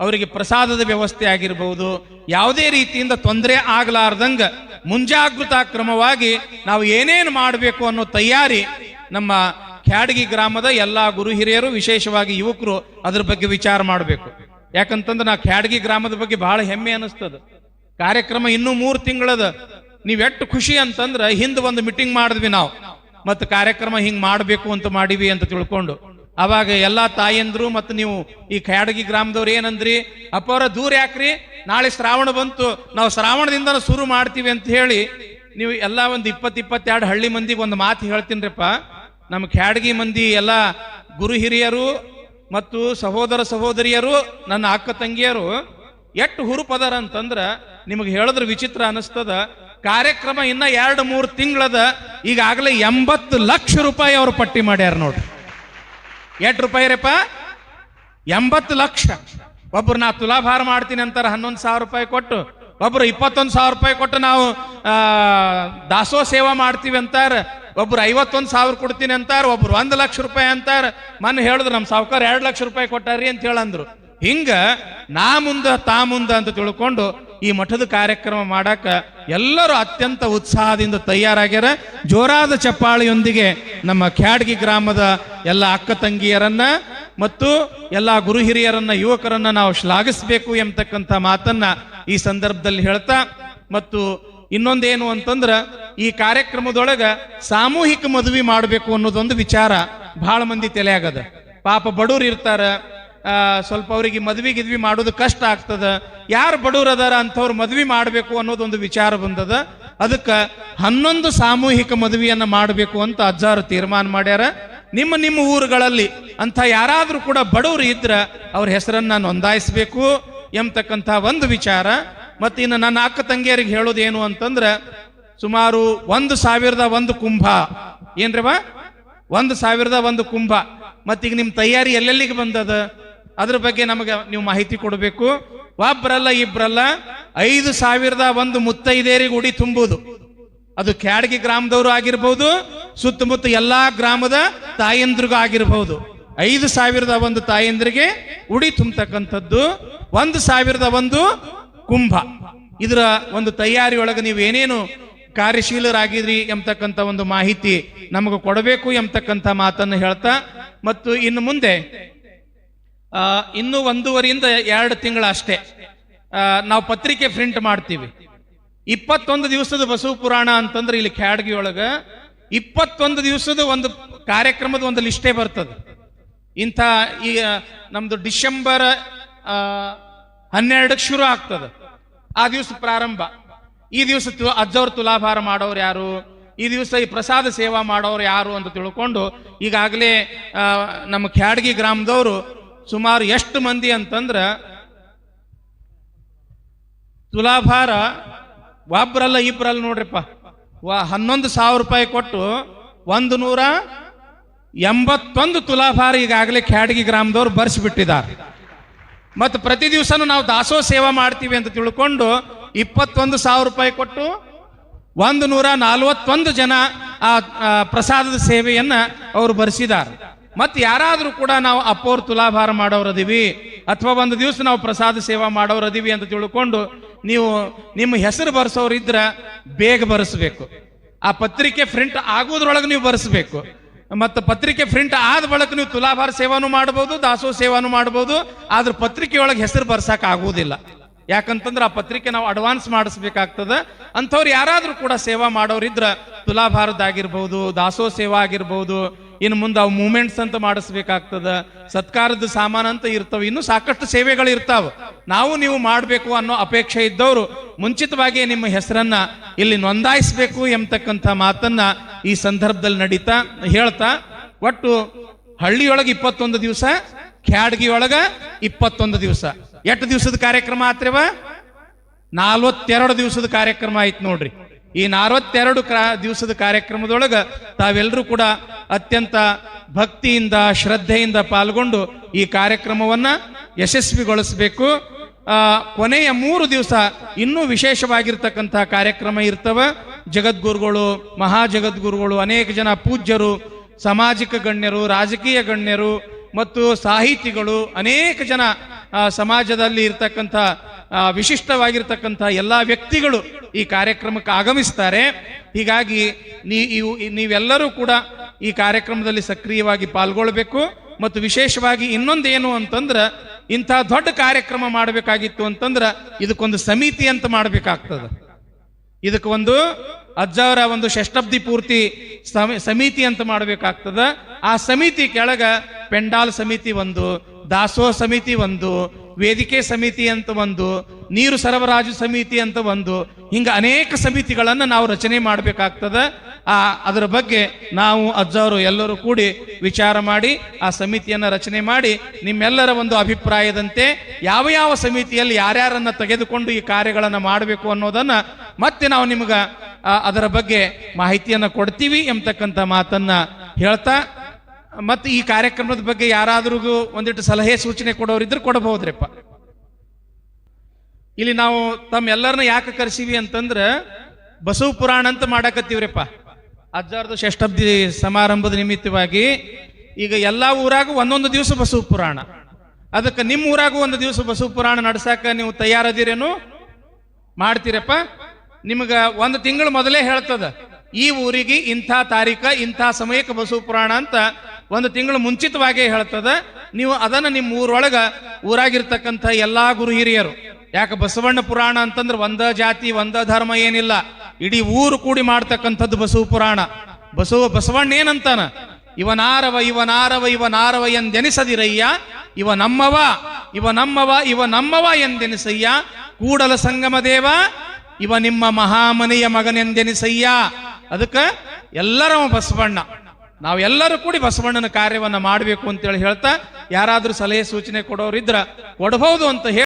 ಅವರಿಗೆ ಪ್ರಸಾದದ ವ್ಯವಸ್ಥೆ ಆಗಿರ್ಬೋದು, ಯಾವುದೇ ರೀತಿಯಿಂದ ತೊಂದರೆ ಆಗ್ಲಾರ್ದಂಗ ಮುಂಜಾಗೃತಾ ಕ್ರಮವಾಗಿ ನಾವು ಏನೇನು ಮಾಡಬೇಕು ಅನ್ನೋ ತಯಾರಿ ನಮ್ಮ ಕ್ಯಾಡಗಿ ಗ್ರಾಮದ ಎಲ್ಲಾ ಗುರು ಹಿರಿಯರು, ವಿಶೇಷವಾಗಿ ಯುವಕರು ಅದ್ರ ಬಗ್ಗೆ ವಿಚಾರ ಮಾಡಬೇಕು. ಯಾಕಂತಂದ್ರೆ ನಾ ಖ್ಯಾಡ್ಗಿ ಗ್ರಾಮದ ಬಗ್ಗೆ ಬಹಳ ಹೆಮ್ಮೆ ಅನಿಸ್ತದ. ಕಾರ್ಯಕ್ರಮ ಇನ್ನೂ ಮೂರು ತಿಂಗಳದ. ನೀವ್ ಎಷ್ಟು ಖುಷಿ ಅಂತಂದ್ರೆ ಹಿಂದೆ ಒಂದು ಮೀಟಿಂಗ್ ಮಾಡಿದ್ವಿ ನಾವು. ಮತ್ತು ಕಾರ್ಯಕ್ರಮ ಹಿಂಗೆ ಮಾಡಬೇಕು ಅಂತ ಮಾಡಿವಿ ಅಂತ ತಿಳ್ಕೊಂಡು. ಅವಾಗ ಎಲ್ಲಾ ತಾಯಂದ್ರು ಮತ್ತು ನೀವು ಈ ಖ್ಯಾಡ್ಗಿ ಗ್ರಾಮದವ್ರು ಏನಂದ್ರಿ? ಅಪ್ಪವರ ದೂರ ಯಾಕ್ರಿ? ನಾಳೆ ಶ್ರಾವಣ ಬಂತು. ನಾವು ಶ್ರಾವಣದಿಂದ ಶುರು ಮಾಡ್ತೀವಿ ಅಂತ ಹೇಳಿ ನೀವು ಎಲ್ಲ ಒಂದು ಇಪ್ಪತ್ ಇಪ್ಪತ್ತೆರಡು ಹಳ್ಳಿ ಮಂದಿಗೆ ಒಂದು ಮಾತು ಹೇಳ್ತೀನಿರಪ್ಪ. ನಮ್ಮ ಕ್ಯಾಡಗಿ ಮಂದಿ ಎಲ್ಲ ಗುರು ಹಿರಿಯರು ಮತ್ತು ಸಹೋದರ ಸಹೋದರಿಯರು, ನನ್ನ ಅಕ್ಕ ತಂಗಿಯರು ಎಷ್ಟು ಹುರುಪದರ ಅಂತಂದ್ರೆ ನಿಮಗೆ ಹೇಳಿದ್ರೆ ವಿಚಿತ್ರ ಅನಿಸ್ತದ. ಕಾರ್ಯಕ್ರಮ ಇನ್ನ ಎರಡು, ಮೂರು ತಿಂಗಳದ, ಈಗಾಗಲೇ ಎಂಬತ್ತು ಲಕ್ಷ ರೂಪಾಯಿ ಅವರು ಪಟ್ಟಿ ಮಾಡ್ಯಾರ ನೋಡ್ರಿ. ಎಷ್ಟು ರೂಪಾಯಿ ರೀಪ? ಎಂಬತ್ತು ಲಕ್ಷ. ಒಬ್ರು ನಾ ತುಲಾಭಾರ ಮಾಡ್ತೀನಿ ಅಂತಾರೆ ಹನ್ನೊಂದು ಸಾವಿರ ರೂಪಾಯಿ ಕೊಟ್ಟು, ಒಬ್ರು ಇಪ್ಪತ್ತೊಂದು ಸಾವಿರ ರೂಪಾಯಿ ಕೊಟ್ಟು ನಾವು ದಾಸೋ ಸೇವಾ ಮಾಡ್ತೀವಿ ಅಂತಾರ ಒಬ್ರು ಐವತ್ತೊಂದು ಸಾವಿರ ಕೊಡ್ತೀನಿ ಅಂತಾರ, ಒಬ್ರು ಒಂದು ಲಕ್ಷ ರೂಪಾಯಿ ಅಂತಾರ. ಮೊನ್ನೆ ಹೇಳಿದ್ರು ನಮ್ಮ ಸಾವುಕಾರ ಎರಡು ಲಕ್ಷ ರೂಪಾಯಿ ಕೊಟ್ಟಾರಿ ಅಂತ ಹೇಳಂದ್ರು. ಹಿಂಗ ನಾ ಮುಂದ, ತಾ ಮುಂದ ಅಂತ ತಿಳ್ಕೊಂಡು ಈ ಮಠದ ಕಾರ್ಯಕ್ರಮ ಮಾಡಾಕ ಎಲ್ಲರೂ ಅತ್ಯಂತ ಉತ್ಸಾಹದಿಂದ ತಯಾರಾಗ್ಯಾರ. ಜೋರಾದ ಚಪ್ಪಾಳಿಯೊಂದಿಗೆ ನಮ್ಮ ಖ್ಯಾಡ್ಗಿ ಗ್ರಾಮದ ಎಲ್ಲ ಅಕ್ಕ ತಂಗಿಯರನ್ನ ಮತ್ತು ಎಲ್ಲ ಗುರು ಹಿರಿಯರನ್ನ, ಯುವಕರನ್ನ ನಾವು ಶ್ಲಾಘಿಸಬೇಕು ಎಂಬತಕ್ಕಂಥ ಮಾತನ್ನ ಈ ಸಂದರ್ಭದಲ್ಲಿ ಹೇಳ್ತಾ ಮತ್ತು ಇನ್ನೊಂದೇನು ಅಂತಂದ್ರ ಈ ಕಾರ್ಯಕ್ರಮದೊಳಗ ಸಾಮೂಹಿಕ ಮದುವೆ ಮಾಡಬೇಕು ಅನ್ನೋದೊಂದು ವಿಚಾರ ಬಹಳ ಮಂದಿ ತಲೆಯಾಗದ. ಪಾಪ ಬಡವ್ರು ಇರ್ತಾರ ಸ್ವಲ್ಪ ಅವರಿಗೆ ಮದ್ವಿ ಗಿದ್ವಿ ಮಾಡೋದು ಕಷ್ಟ ಆಗ್ತದ. ಯಾರು ಬಡವ್ರು ಅದಾರ ಅಂಥವ್ರು ಮದ್ವಿ ಮಾಡಬೇಕು ಅನ್ನೋದೊಂದು ವಿಚಾರ ಬಂದದ. ಅದಕ್ಕೆ ಹನ್ನೊಂದು ಸಾಮೂಹಿಕ ಮದುವೆಯನ್ನ ಮಾಡಬೇಕು ಅಂತ ಅಜ್ಜಾರು ತೀರ್ಮಾನ ಮಾಡ್ಯಾರ. ನಿಮ್ಮ ನಿಮ್ಮ ಊರುಗಳಲ್ಲಿ ಅಂತ ಯಾರಾದರೂ ಕೂಡ ಬಡವರು ಇದ್ರ ಅವ್ರ ಹೆಸರನ್ನ ನೋಂದಾಯಿಸಬೇಕು ಎಂಬತಕ್ಕಂಥ ಒಂದು ವಿಚಾರ. ಮತ್ತು ಇನ್ನು ನನ್ನ ಅಕ್ಕ ತಂಗಿಯರಿಗೆ ಹೇಳೋದೇನು ಅಂತಂದ್ರೆ, ಸುಮಾರು ಒಂದು ಸಾವಿರದ ಒಂದು ಕುಂಭ. ಏನ್ರವ ಒಂದು ಸಾವಿರದ ಒಂದು ಕುಂಭ. ಮತ್ತೀಗ ನಿಮ್ಮ ತಯಾರಿ ಎಲ್ಲೆಲ್ಲಿಗೆ ಬಂದದ? ಅದ್ರ ಬಗ್ಗೆ ನಮಗೆ ನೀವು ಮಾಹಿತಿ ಕೊಡಬೇಕು. ಒಬ್ರಲ್ಲ ಇಬ್ರಲ್ಲ, ಐದು ಸಾವಿರದ ಒಂದು ಮುತ್ತೈದೇರಿಗೆ ಉಡಿ ತುಂಬುದು ಅದು ಕ್ಯಾಡಗಿ ಗ್ರಾಮದವರು ಆಗಿರ್ಬೋದು, ಸುತ್ತಮುತ್ತ ಎಲ್ಲಾ ಗ್ರಾಮದ ತಾಯಂದ್ರಿಗೂ ಆಗಿರ್ಬೋದು. ಐದು ಸಾವಿರದ ಒಂದು ತಾಯಂದ್ರಿಗೆ ಉಡಿ ತುಂಬತಕ್ಕಂಥದ್ದು. ಒಂದು ಸಾವಿರದ ಒಂದು ಕುಂಭ. ಇದರ ಒಂದು ತಯಾರಿ ಒಳಗೆ ನೀವು ಏನೇನು ಕಾರ್ಯಶೀಲರಾಗಿದ್ರಿ ಎಂಬತಕ್ಕಂಥ ಒಂದು ಮಾಹಿತಿ ನಮಗೆ ಕೊಡಬೇಕು ಎಂಬತಕ್ಕಂಥ ಮಾತನ್ನು ಹೇಳ್ತಾ, ಮತ್ತು ಇನ್ನು ಮುಂದೆ ಇನ್ನು ಒಂದೂವರೆಯಿಂದ ಎರಡು ತಿಂಗಳ ಅಷ್ಟೇ ನಾವು ಪತ್ರಿಕೆ ಪ್ರಿಂಟ್ ಮಾಡ್ತೀವಿ. ಇಪ್ಪತ್ತೊಂದು ದಿವಸದ ಬಸವ ಪುರಾಣ ಅಂತಂದ್ರೆ ಇಲ್ಲಿ ಖ್ಯಾಡ್ಗಿ ಒಳಗೆ ಇಪ್ಪತ್ತೊಂದು ದಿವಸದ ಒಂದು ಕಾರ್ಯಕ್ರಮದ ಒಂದು ಲಿಸ್ಟೇ ಬರ್ತದೆ. ಇಂಥ ಈ ನಮ್ದು ಡಿಸೆಂಬರ್ ಹನ್ನೆರಡಕ್ಕೆ ಶುರು ಆಗ್ತದೆ. ಆ ದಿವಸ ಪ್ರಾರಂಭ. ಈ ದಿವಸ ಅಜ್ಜವ್ರ ತುಲಾಭಾರ ಮಾಡೋರು ಯಾರು? ಈ ದಿವಸ ಈ ಪ್ರಸಾದ ಸೇವಾ ಮಾಡೋರು ಯಾರು ಅಂತ ತಿಳ್ಕೊಂಡು ಈಗಾಗಲೇ ನಮ್ಮ ಖ್ಯಾಡ್ಗಿ ಗ್ರಾಮದವರು ಸುಮಾರು ಎಷ್ಟು ಮಂದಿ ಅಂತಂದ್ರೆ ತುಲಾಭಾರ ಒಬ್ರಲ್ಲ ಇಬ್ರಲ್ಲ ನೋಡ್ರಿಪ್ಪ. ವಾ ಹನ್ನೊಂದು ಸಾವಿರ ರೂಪಾಯಿ ಕೊಟ್ಟು ಒಂದು ನೂರ ಎಂಬತ್ತೊಂದು ತುಲಾಭಾರ ಈಗಾಗಲೇ ಖ್ಯಾಡ್ಗಿ ಗ್ರಾಮದವ್ರು ಬರ್ಸಿಬಿಟ್ಟಿದ್ದಾರೆ. ಮತ್ತು ಪ್ರತಿ ದಿವಸನೂ ನಾವು ದಾಸೋ ಸೇವಾ ಮಾಡ್ತೀವಿ ಅಂತ ತಿಳ್ಕೊಂಡು ಇಪ್ಪತ್ತೊಂದು ಸಾವಿರ ರೂಪಾಯಿ ಕೊಟ್ಟು ಒಂದು ನೂರ ನಲ್ವತ್ತೊಂದು ಜನ ಆ ಪ್ರಸಾದದ ಸೇವೆಯನ್ನು ಅವರು ಬರೆಸಿದ್ದಾರೆ. ಮತ್ತು ಯಾರಾದರೂ ಕೂಡ ನಾವು ಅಪ್ಪೋರ್ ತುಲಾಭಾರ ಮಾಡೋರದೀವಿ ಅಥವಾ ಒಂದು ದಿವಸ ನಾವು ಪ್ರಸಾದ ಸೇವಾ ಮಾಡೋರದೀವಿ ಅಂತ ತಿಳ್ಕೊಂಡು ನೀವು ನಿಮ್ಮ ಹೆಸರು ಬರ್ಸೋರು ಇದ್ರ ಬೇಗ ಬರೆಸ್ಬೇಕು. ಆ ಪತ್ರಿಕೆ ಪ್ರಿಂಟ್ ಆಗೋದ್ರೊಳಗೆ ನೀವು ಬರೆಸ್ಬೇಕು. ಮತ್ತು ಪತ್ರಿಕೆ ಪ್ರಿಂಟ್ ಆದ ಬಳಿಕ ನೀವು ತುಲಾಭಾರ ಸೇವಾನು ಮಾಡ್ಬೋದು, ದಾಸೋ ಸೇವಾನು ಮಾಡ್ಬೋದು, ಆದ್ರೆ ಪತ್ರಿಕೆಯೊಳಗೆ ಹೆಸರು ಬರ್ಸಕ್ ಆಗುವುದಿಲ್ಲ ಯಾಕಂತಂದ್ರೆ ಆ ಪತ್ರಿಕೆ ನಾವು ಅಡ್ವಾನ್ಸ್ ಮಾಡಿಸ್ಬೇಕಾಗ್ತದ. ಅಂಥವ್ರು ಯಾರಾದರೂ ಕೂಡ ಸೇವಾ ಮಾಡೋರಿದ್ರ ತುಲಾಭಾರದಾಗಿರ್ಬಹುದು ದಾಸೋ ಸೇವಾ ಆಗಿರ್ಬಹುದು ಇನ್ನು ಮುಂದೆ ಅವು ಮೂಮೆಂಟ್ಸ್ ಅಂತ ಮಾಡಿಸ್ಬೇಕಾಗ್ತದ. ಸತ್ಕಾರದ ಸಾಮಾನು ಅಂತ ಇರ್ತವೆ. ಇನ್ನು ಸಾಕಷ್ಟು ಸೇವೆಗಳು ಇರ್ತಾವ. ನಾವು ನೀವು ಮಾಡಬೇಕು ಅನ್ನೋ ಅಪೇಕ್ಷೆ ಇದ್ದವರು ಮುಂಚಿತವಾಗಿ ನಿಮ್ಮ ಹೆಸರನ್ನ ಇಲ್ಲಿ ನೋಂದಾಯಿಸಬೇಕು ಎಂಬತಕ್ಕಂಥ ಮಾತನ್ನ ಈ ಸಂದರ್ಭದಲ್ಲಿ ನಡೀತಾ ಹೇಳ್ತಾ, ಒಟ್ಟು ಹಳ್ಳಿಯೊಳಗೆ ಇಪ್ಪತ್ತೊಂದು ದಿವಸ ಖ್ಯಾಡ್ಗಿಯೊಳಗ ಇಪ್ಪತ್ತೊಂದು ದಿವಸ. ಎಷ್ಟು ದಿವಸದ ಕಾರ್ಯಕ್ರಮ ಆತ್ರಿವ? ನಾಲ್ವತ್ತೆರಡು ದಿವಸದ ಕಾರ್ಯಕ್ರಮ ಆಯ್ತು ನೋಡ್ರಿ. ಈ ನಲವತ್ತೆರಡು ಕ್ರಾ- ದಿವಸದ ಕಾರ್ಯಕ್ರಮದೊಳಗೆ ತಾವೆಲ್ಲರೂ ಕೂಡ ಅತ್ಯಂತ ಭಕ್ತಿಯಿಂದ, ಶ್ರದ್ಧೆಯಿಂದ ಪಾಲ್ಗೊಂಡು ಈ ಕಾರ್ಯಕ್ರಮವನ್ನು ಯಶಸ್ವಿಗೊಳಿಸಬೇಕು. ಕೊನೆಯ ಮೂರು ದಿವಸ ಇನ್ನೂ ವಿಶೇಷವಾಗಿರ್ತಕ್ಕಂಥ ಕಾರ್ಯಕ್ರಮ ಇರ್ತವ. ಜಗದ್ಗುರುಗಳು ಮಹಾ ಜಗದ್ಗುರುಗಳು ಅನೇಕ ಜನ ಪೂಜ್ಯರು, ಸಾಮಾಜಿಕ ಗಣ್ಯರು, ರಾಜಕೀಯ ಗಣ್ಯರು ಮತ್ತು ಸಾಹಿತಿಗಳು ಅನೇಕ ಜನ ಸಮಾಜದಲ್ಲಿ ಇರ್ತಕ್ಕಂಥ ವಿಶಿಷ್ಟವಾಗಿರ್ತಕ್ಕಂಥ ಎಲ್ಲ ವ್ಯಕ್ತಿಗಳು ಈ ಕಾರ್ಯಕ್ರಮಕ್ಕೆ ಆಗಮಿಸ್ತಾರೆ. ಹೀಗಾಗಿ ನೀ, ಇವು- ನೀವೆಲ್ಲರೂ ಕೂಡ ಈ ಕಾರ್ಯಕ್ರಮದಲ್ಲಿ ಸಕ್ರಿಯವಾಗಿ ಪಾಲ್ಗೊಳ್ಬೇಕು. ಮತ್ತು ವಿಶೇಷವಾಗಿ ಇನ್ನೊಂದೇನು ಅಂತಂದ್ರೆ, ಇಂಥ ದೊಡ್ಡ ಕಾರ್ಯಕ್ರಮ ಮಾಡಬೇಕಾಗಿತ್ತು ಅಂತಂದ್ರೆ, ಇದಕ್ಕೊಂದು ಸಮಿತಿ ಅಂತ ಮಾಡಬೇಕಾಗ್ತದೆ. ಇದಕ್ಕೆ ಒಂದು ಅಜ್ಜಾವರ ಒಂದು ಷಷ್ಟಬ್ದಿ ಪೂರ್ತಿ ಸಮ- ಸಮಿತಿ ಅಂತ ಮಾಡಬೇಕಾಗ್ತದ. ಆ ಸಮಿತಿ ಕೆಳಗ ಪೆಂಡಾಲ್ ಸಮಿತಿ ಒಂದು. ದಾಸೋಹ ಸಮಿತಿ ಒಂದು, ವೇದಿಕೆ ಸಮಿತಿ ಅಂತ ಒಂದು, ನೀರು ಸರಬರಾಜು ಸಮಿತಿ ಅಂತ ಒಂದು, ಹಿಂಗೆ ಅನೇಕ ಸಮಿತಿಗಳನ್ನು ನಾವು ರಚನೆ ಮಾಡಬೇಕಾಗ್ತದೆ. ಆ, ಅದರ ಬಗ್ಗೆ ನಾವು ಅಜ್ಜವರು ಎಲ್ಲರೂ ಕೂಡಿ ವಿಚಾರ ಮಾಡಿ, ಆ ಸಮಿತಿಯನ್ನು ರಚನೆ ಮಾಡಿ, ನಿಮ್ಮೆಲ್ಲರ ಒಂದು ಅಭಿಪ್ರಾಯದಂತೆ ಯಾವ ಯಾವ ಸಮಿತಿಯಲ್ಲಿ ಯಾರ್ಯಾರನ್ನು ತೆಗೆದುಕೊಂಡು ಈ ಕಾರ್ಯಗಳನ್ನು ಮಾಡಬೇಕು ಅನ್ನೋದನ್ನ ಮತ್ತೆ ನಾವು ನಿಮ್ಗೆ ಅದರ ಬಗ್ಗೆ ಮಾಹಿತಿಯನ್ನು ಕೊಡ್ತೀವಿ ಎಂಬತಕ್ಕಂಥ ಮಾತನ್ನ ಹೇಳ್ತಾ ಮತ್ತೆ ಈ ಕಾರ್ಯಕ್ರಮದ ಬಗ್ಗೆ ಯಾರಾದ್ರೂ ಒಂದಿಟ್ಟು ಸಲಹೆ ಸೂಚನೆ ಕೊಡೋರಿದ್ರೆ ಕೊಡಬಹುದ್ರಪ್ಪ. ಇಲ್ಲಿ ನಾವು ತಮ್ಮೆಲ್ಲರನ್ನ ಯಾಕೆ ಕರೆಸಿವಿ ಅಂತಂದ್ರ ಬಸವ ಪುರಾಣ ಅಂತ ಮಾಡಾಕತ್ತೀವ್ರಪ್ಪ. ಅಜ್ಜಾರ್ದು ಷಷ್ಠಬ್ದಿ ಸಮಾರಂಭದ ನಿಮಿತ್ತವಾಗಿ ಈಗ ಎಲ್ಲಾ ಊರಾಗೂ ಒಂದೊಂದು ದಿವಸ ಬಸವ ಪುರಾಣ. ಅದಕ್ಕೆ ನಿಮ್ಮ ಊರಾಗೂ ಒಂದು ದಿವಸ ಬಸವ ಪುರಾಣ ನಡ್ಸಾಕ ನೀವು ತಯಾರದಿರೇನು? ಮಾಡ್ತೀರಪ್ಪ. ನಿಮ್ಗ ಒಂದು ತಿಂಗಳು ಮೊದಲೇ ಹೇಳ್ತದ. ಈ ಊರಿಗೆ ಇಂಥ ತಾರೀಕ, ಇಂಥ ಸಮಯಕ್ಕೆ ಬಸವ ಪುರಾಣ ಅಂತ ಒಂದು ತಿಂಗಳು ಮುಂಚಿತವಾಗಿ ಹೇಳ್ತದ, ನೀವು ಅದನ್ನ ನಿಮ್ಮ ಊರೊಳಗೆ ಊರಾಗಿರ್ತಕ್ಕಂಥ ಎಲ್ಲಾ ಗುರು ಹಿರಿಯರು. ಯಾಕೆ ಬಸವಣ್ಣ ಪುರಾಣ ಅಂತಂದ್ರೆ ಒಂದ ಜಾತಿ, ಒಂದ ಧರ್ಮ ಏನಿಲ್ಲ. ಇಡೀ ಊರು ಕೂಡಿ ಮಾಡ್ತಕ್ಕಂಥದ್ದು ಬಸವ ಪುರಾಣ. ಬಸವ, ಬಸವಣ್ಣ ಏನಂತಾನ? ಇವನಾರವ ಇವನಾರವ ಇವನಾರವ ಎಂದೆನಿಸದಿರಯ್ಯ. ಇವ ನಮ್ಮವ ಇವ ನಮ್ಮವ ಇವ ನಮ್ಮವ ಎಂದೆನಿಸಯ್ಯ. ಕೂಡಲ ಸಂಗಮ ದೇವ, ಇವ ನಿಮ್ಮ ಮಹಾಮನೆಯ ಮಗನೆಂದೆನಿಸಯ್ಯ. ಅದಕ್ಕೆ ಎಲ್ಲರವ ಬಸವಣ್ಣ. ನಾವೆಲ್ಲರೂ ಕೂಡಿ ಬಸವಣ್ಣನ ಕಾರ್ಯವನ್ನ ಮಾಡಬೇಕು ಅಂತೇಳಿ ಹೇಳ್ತಾ ಯಾರಾದರೂ ಸಲಹೆ ಸೂಚನೆ ಕೊಡೋರಿದ್ರ ಕೊಡಬಹುದು ಅಂತ ಹೇಳಿ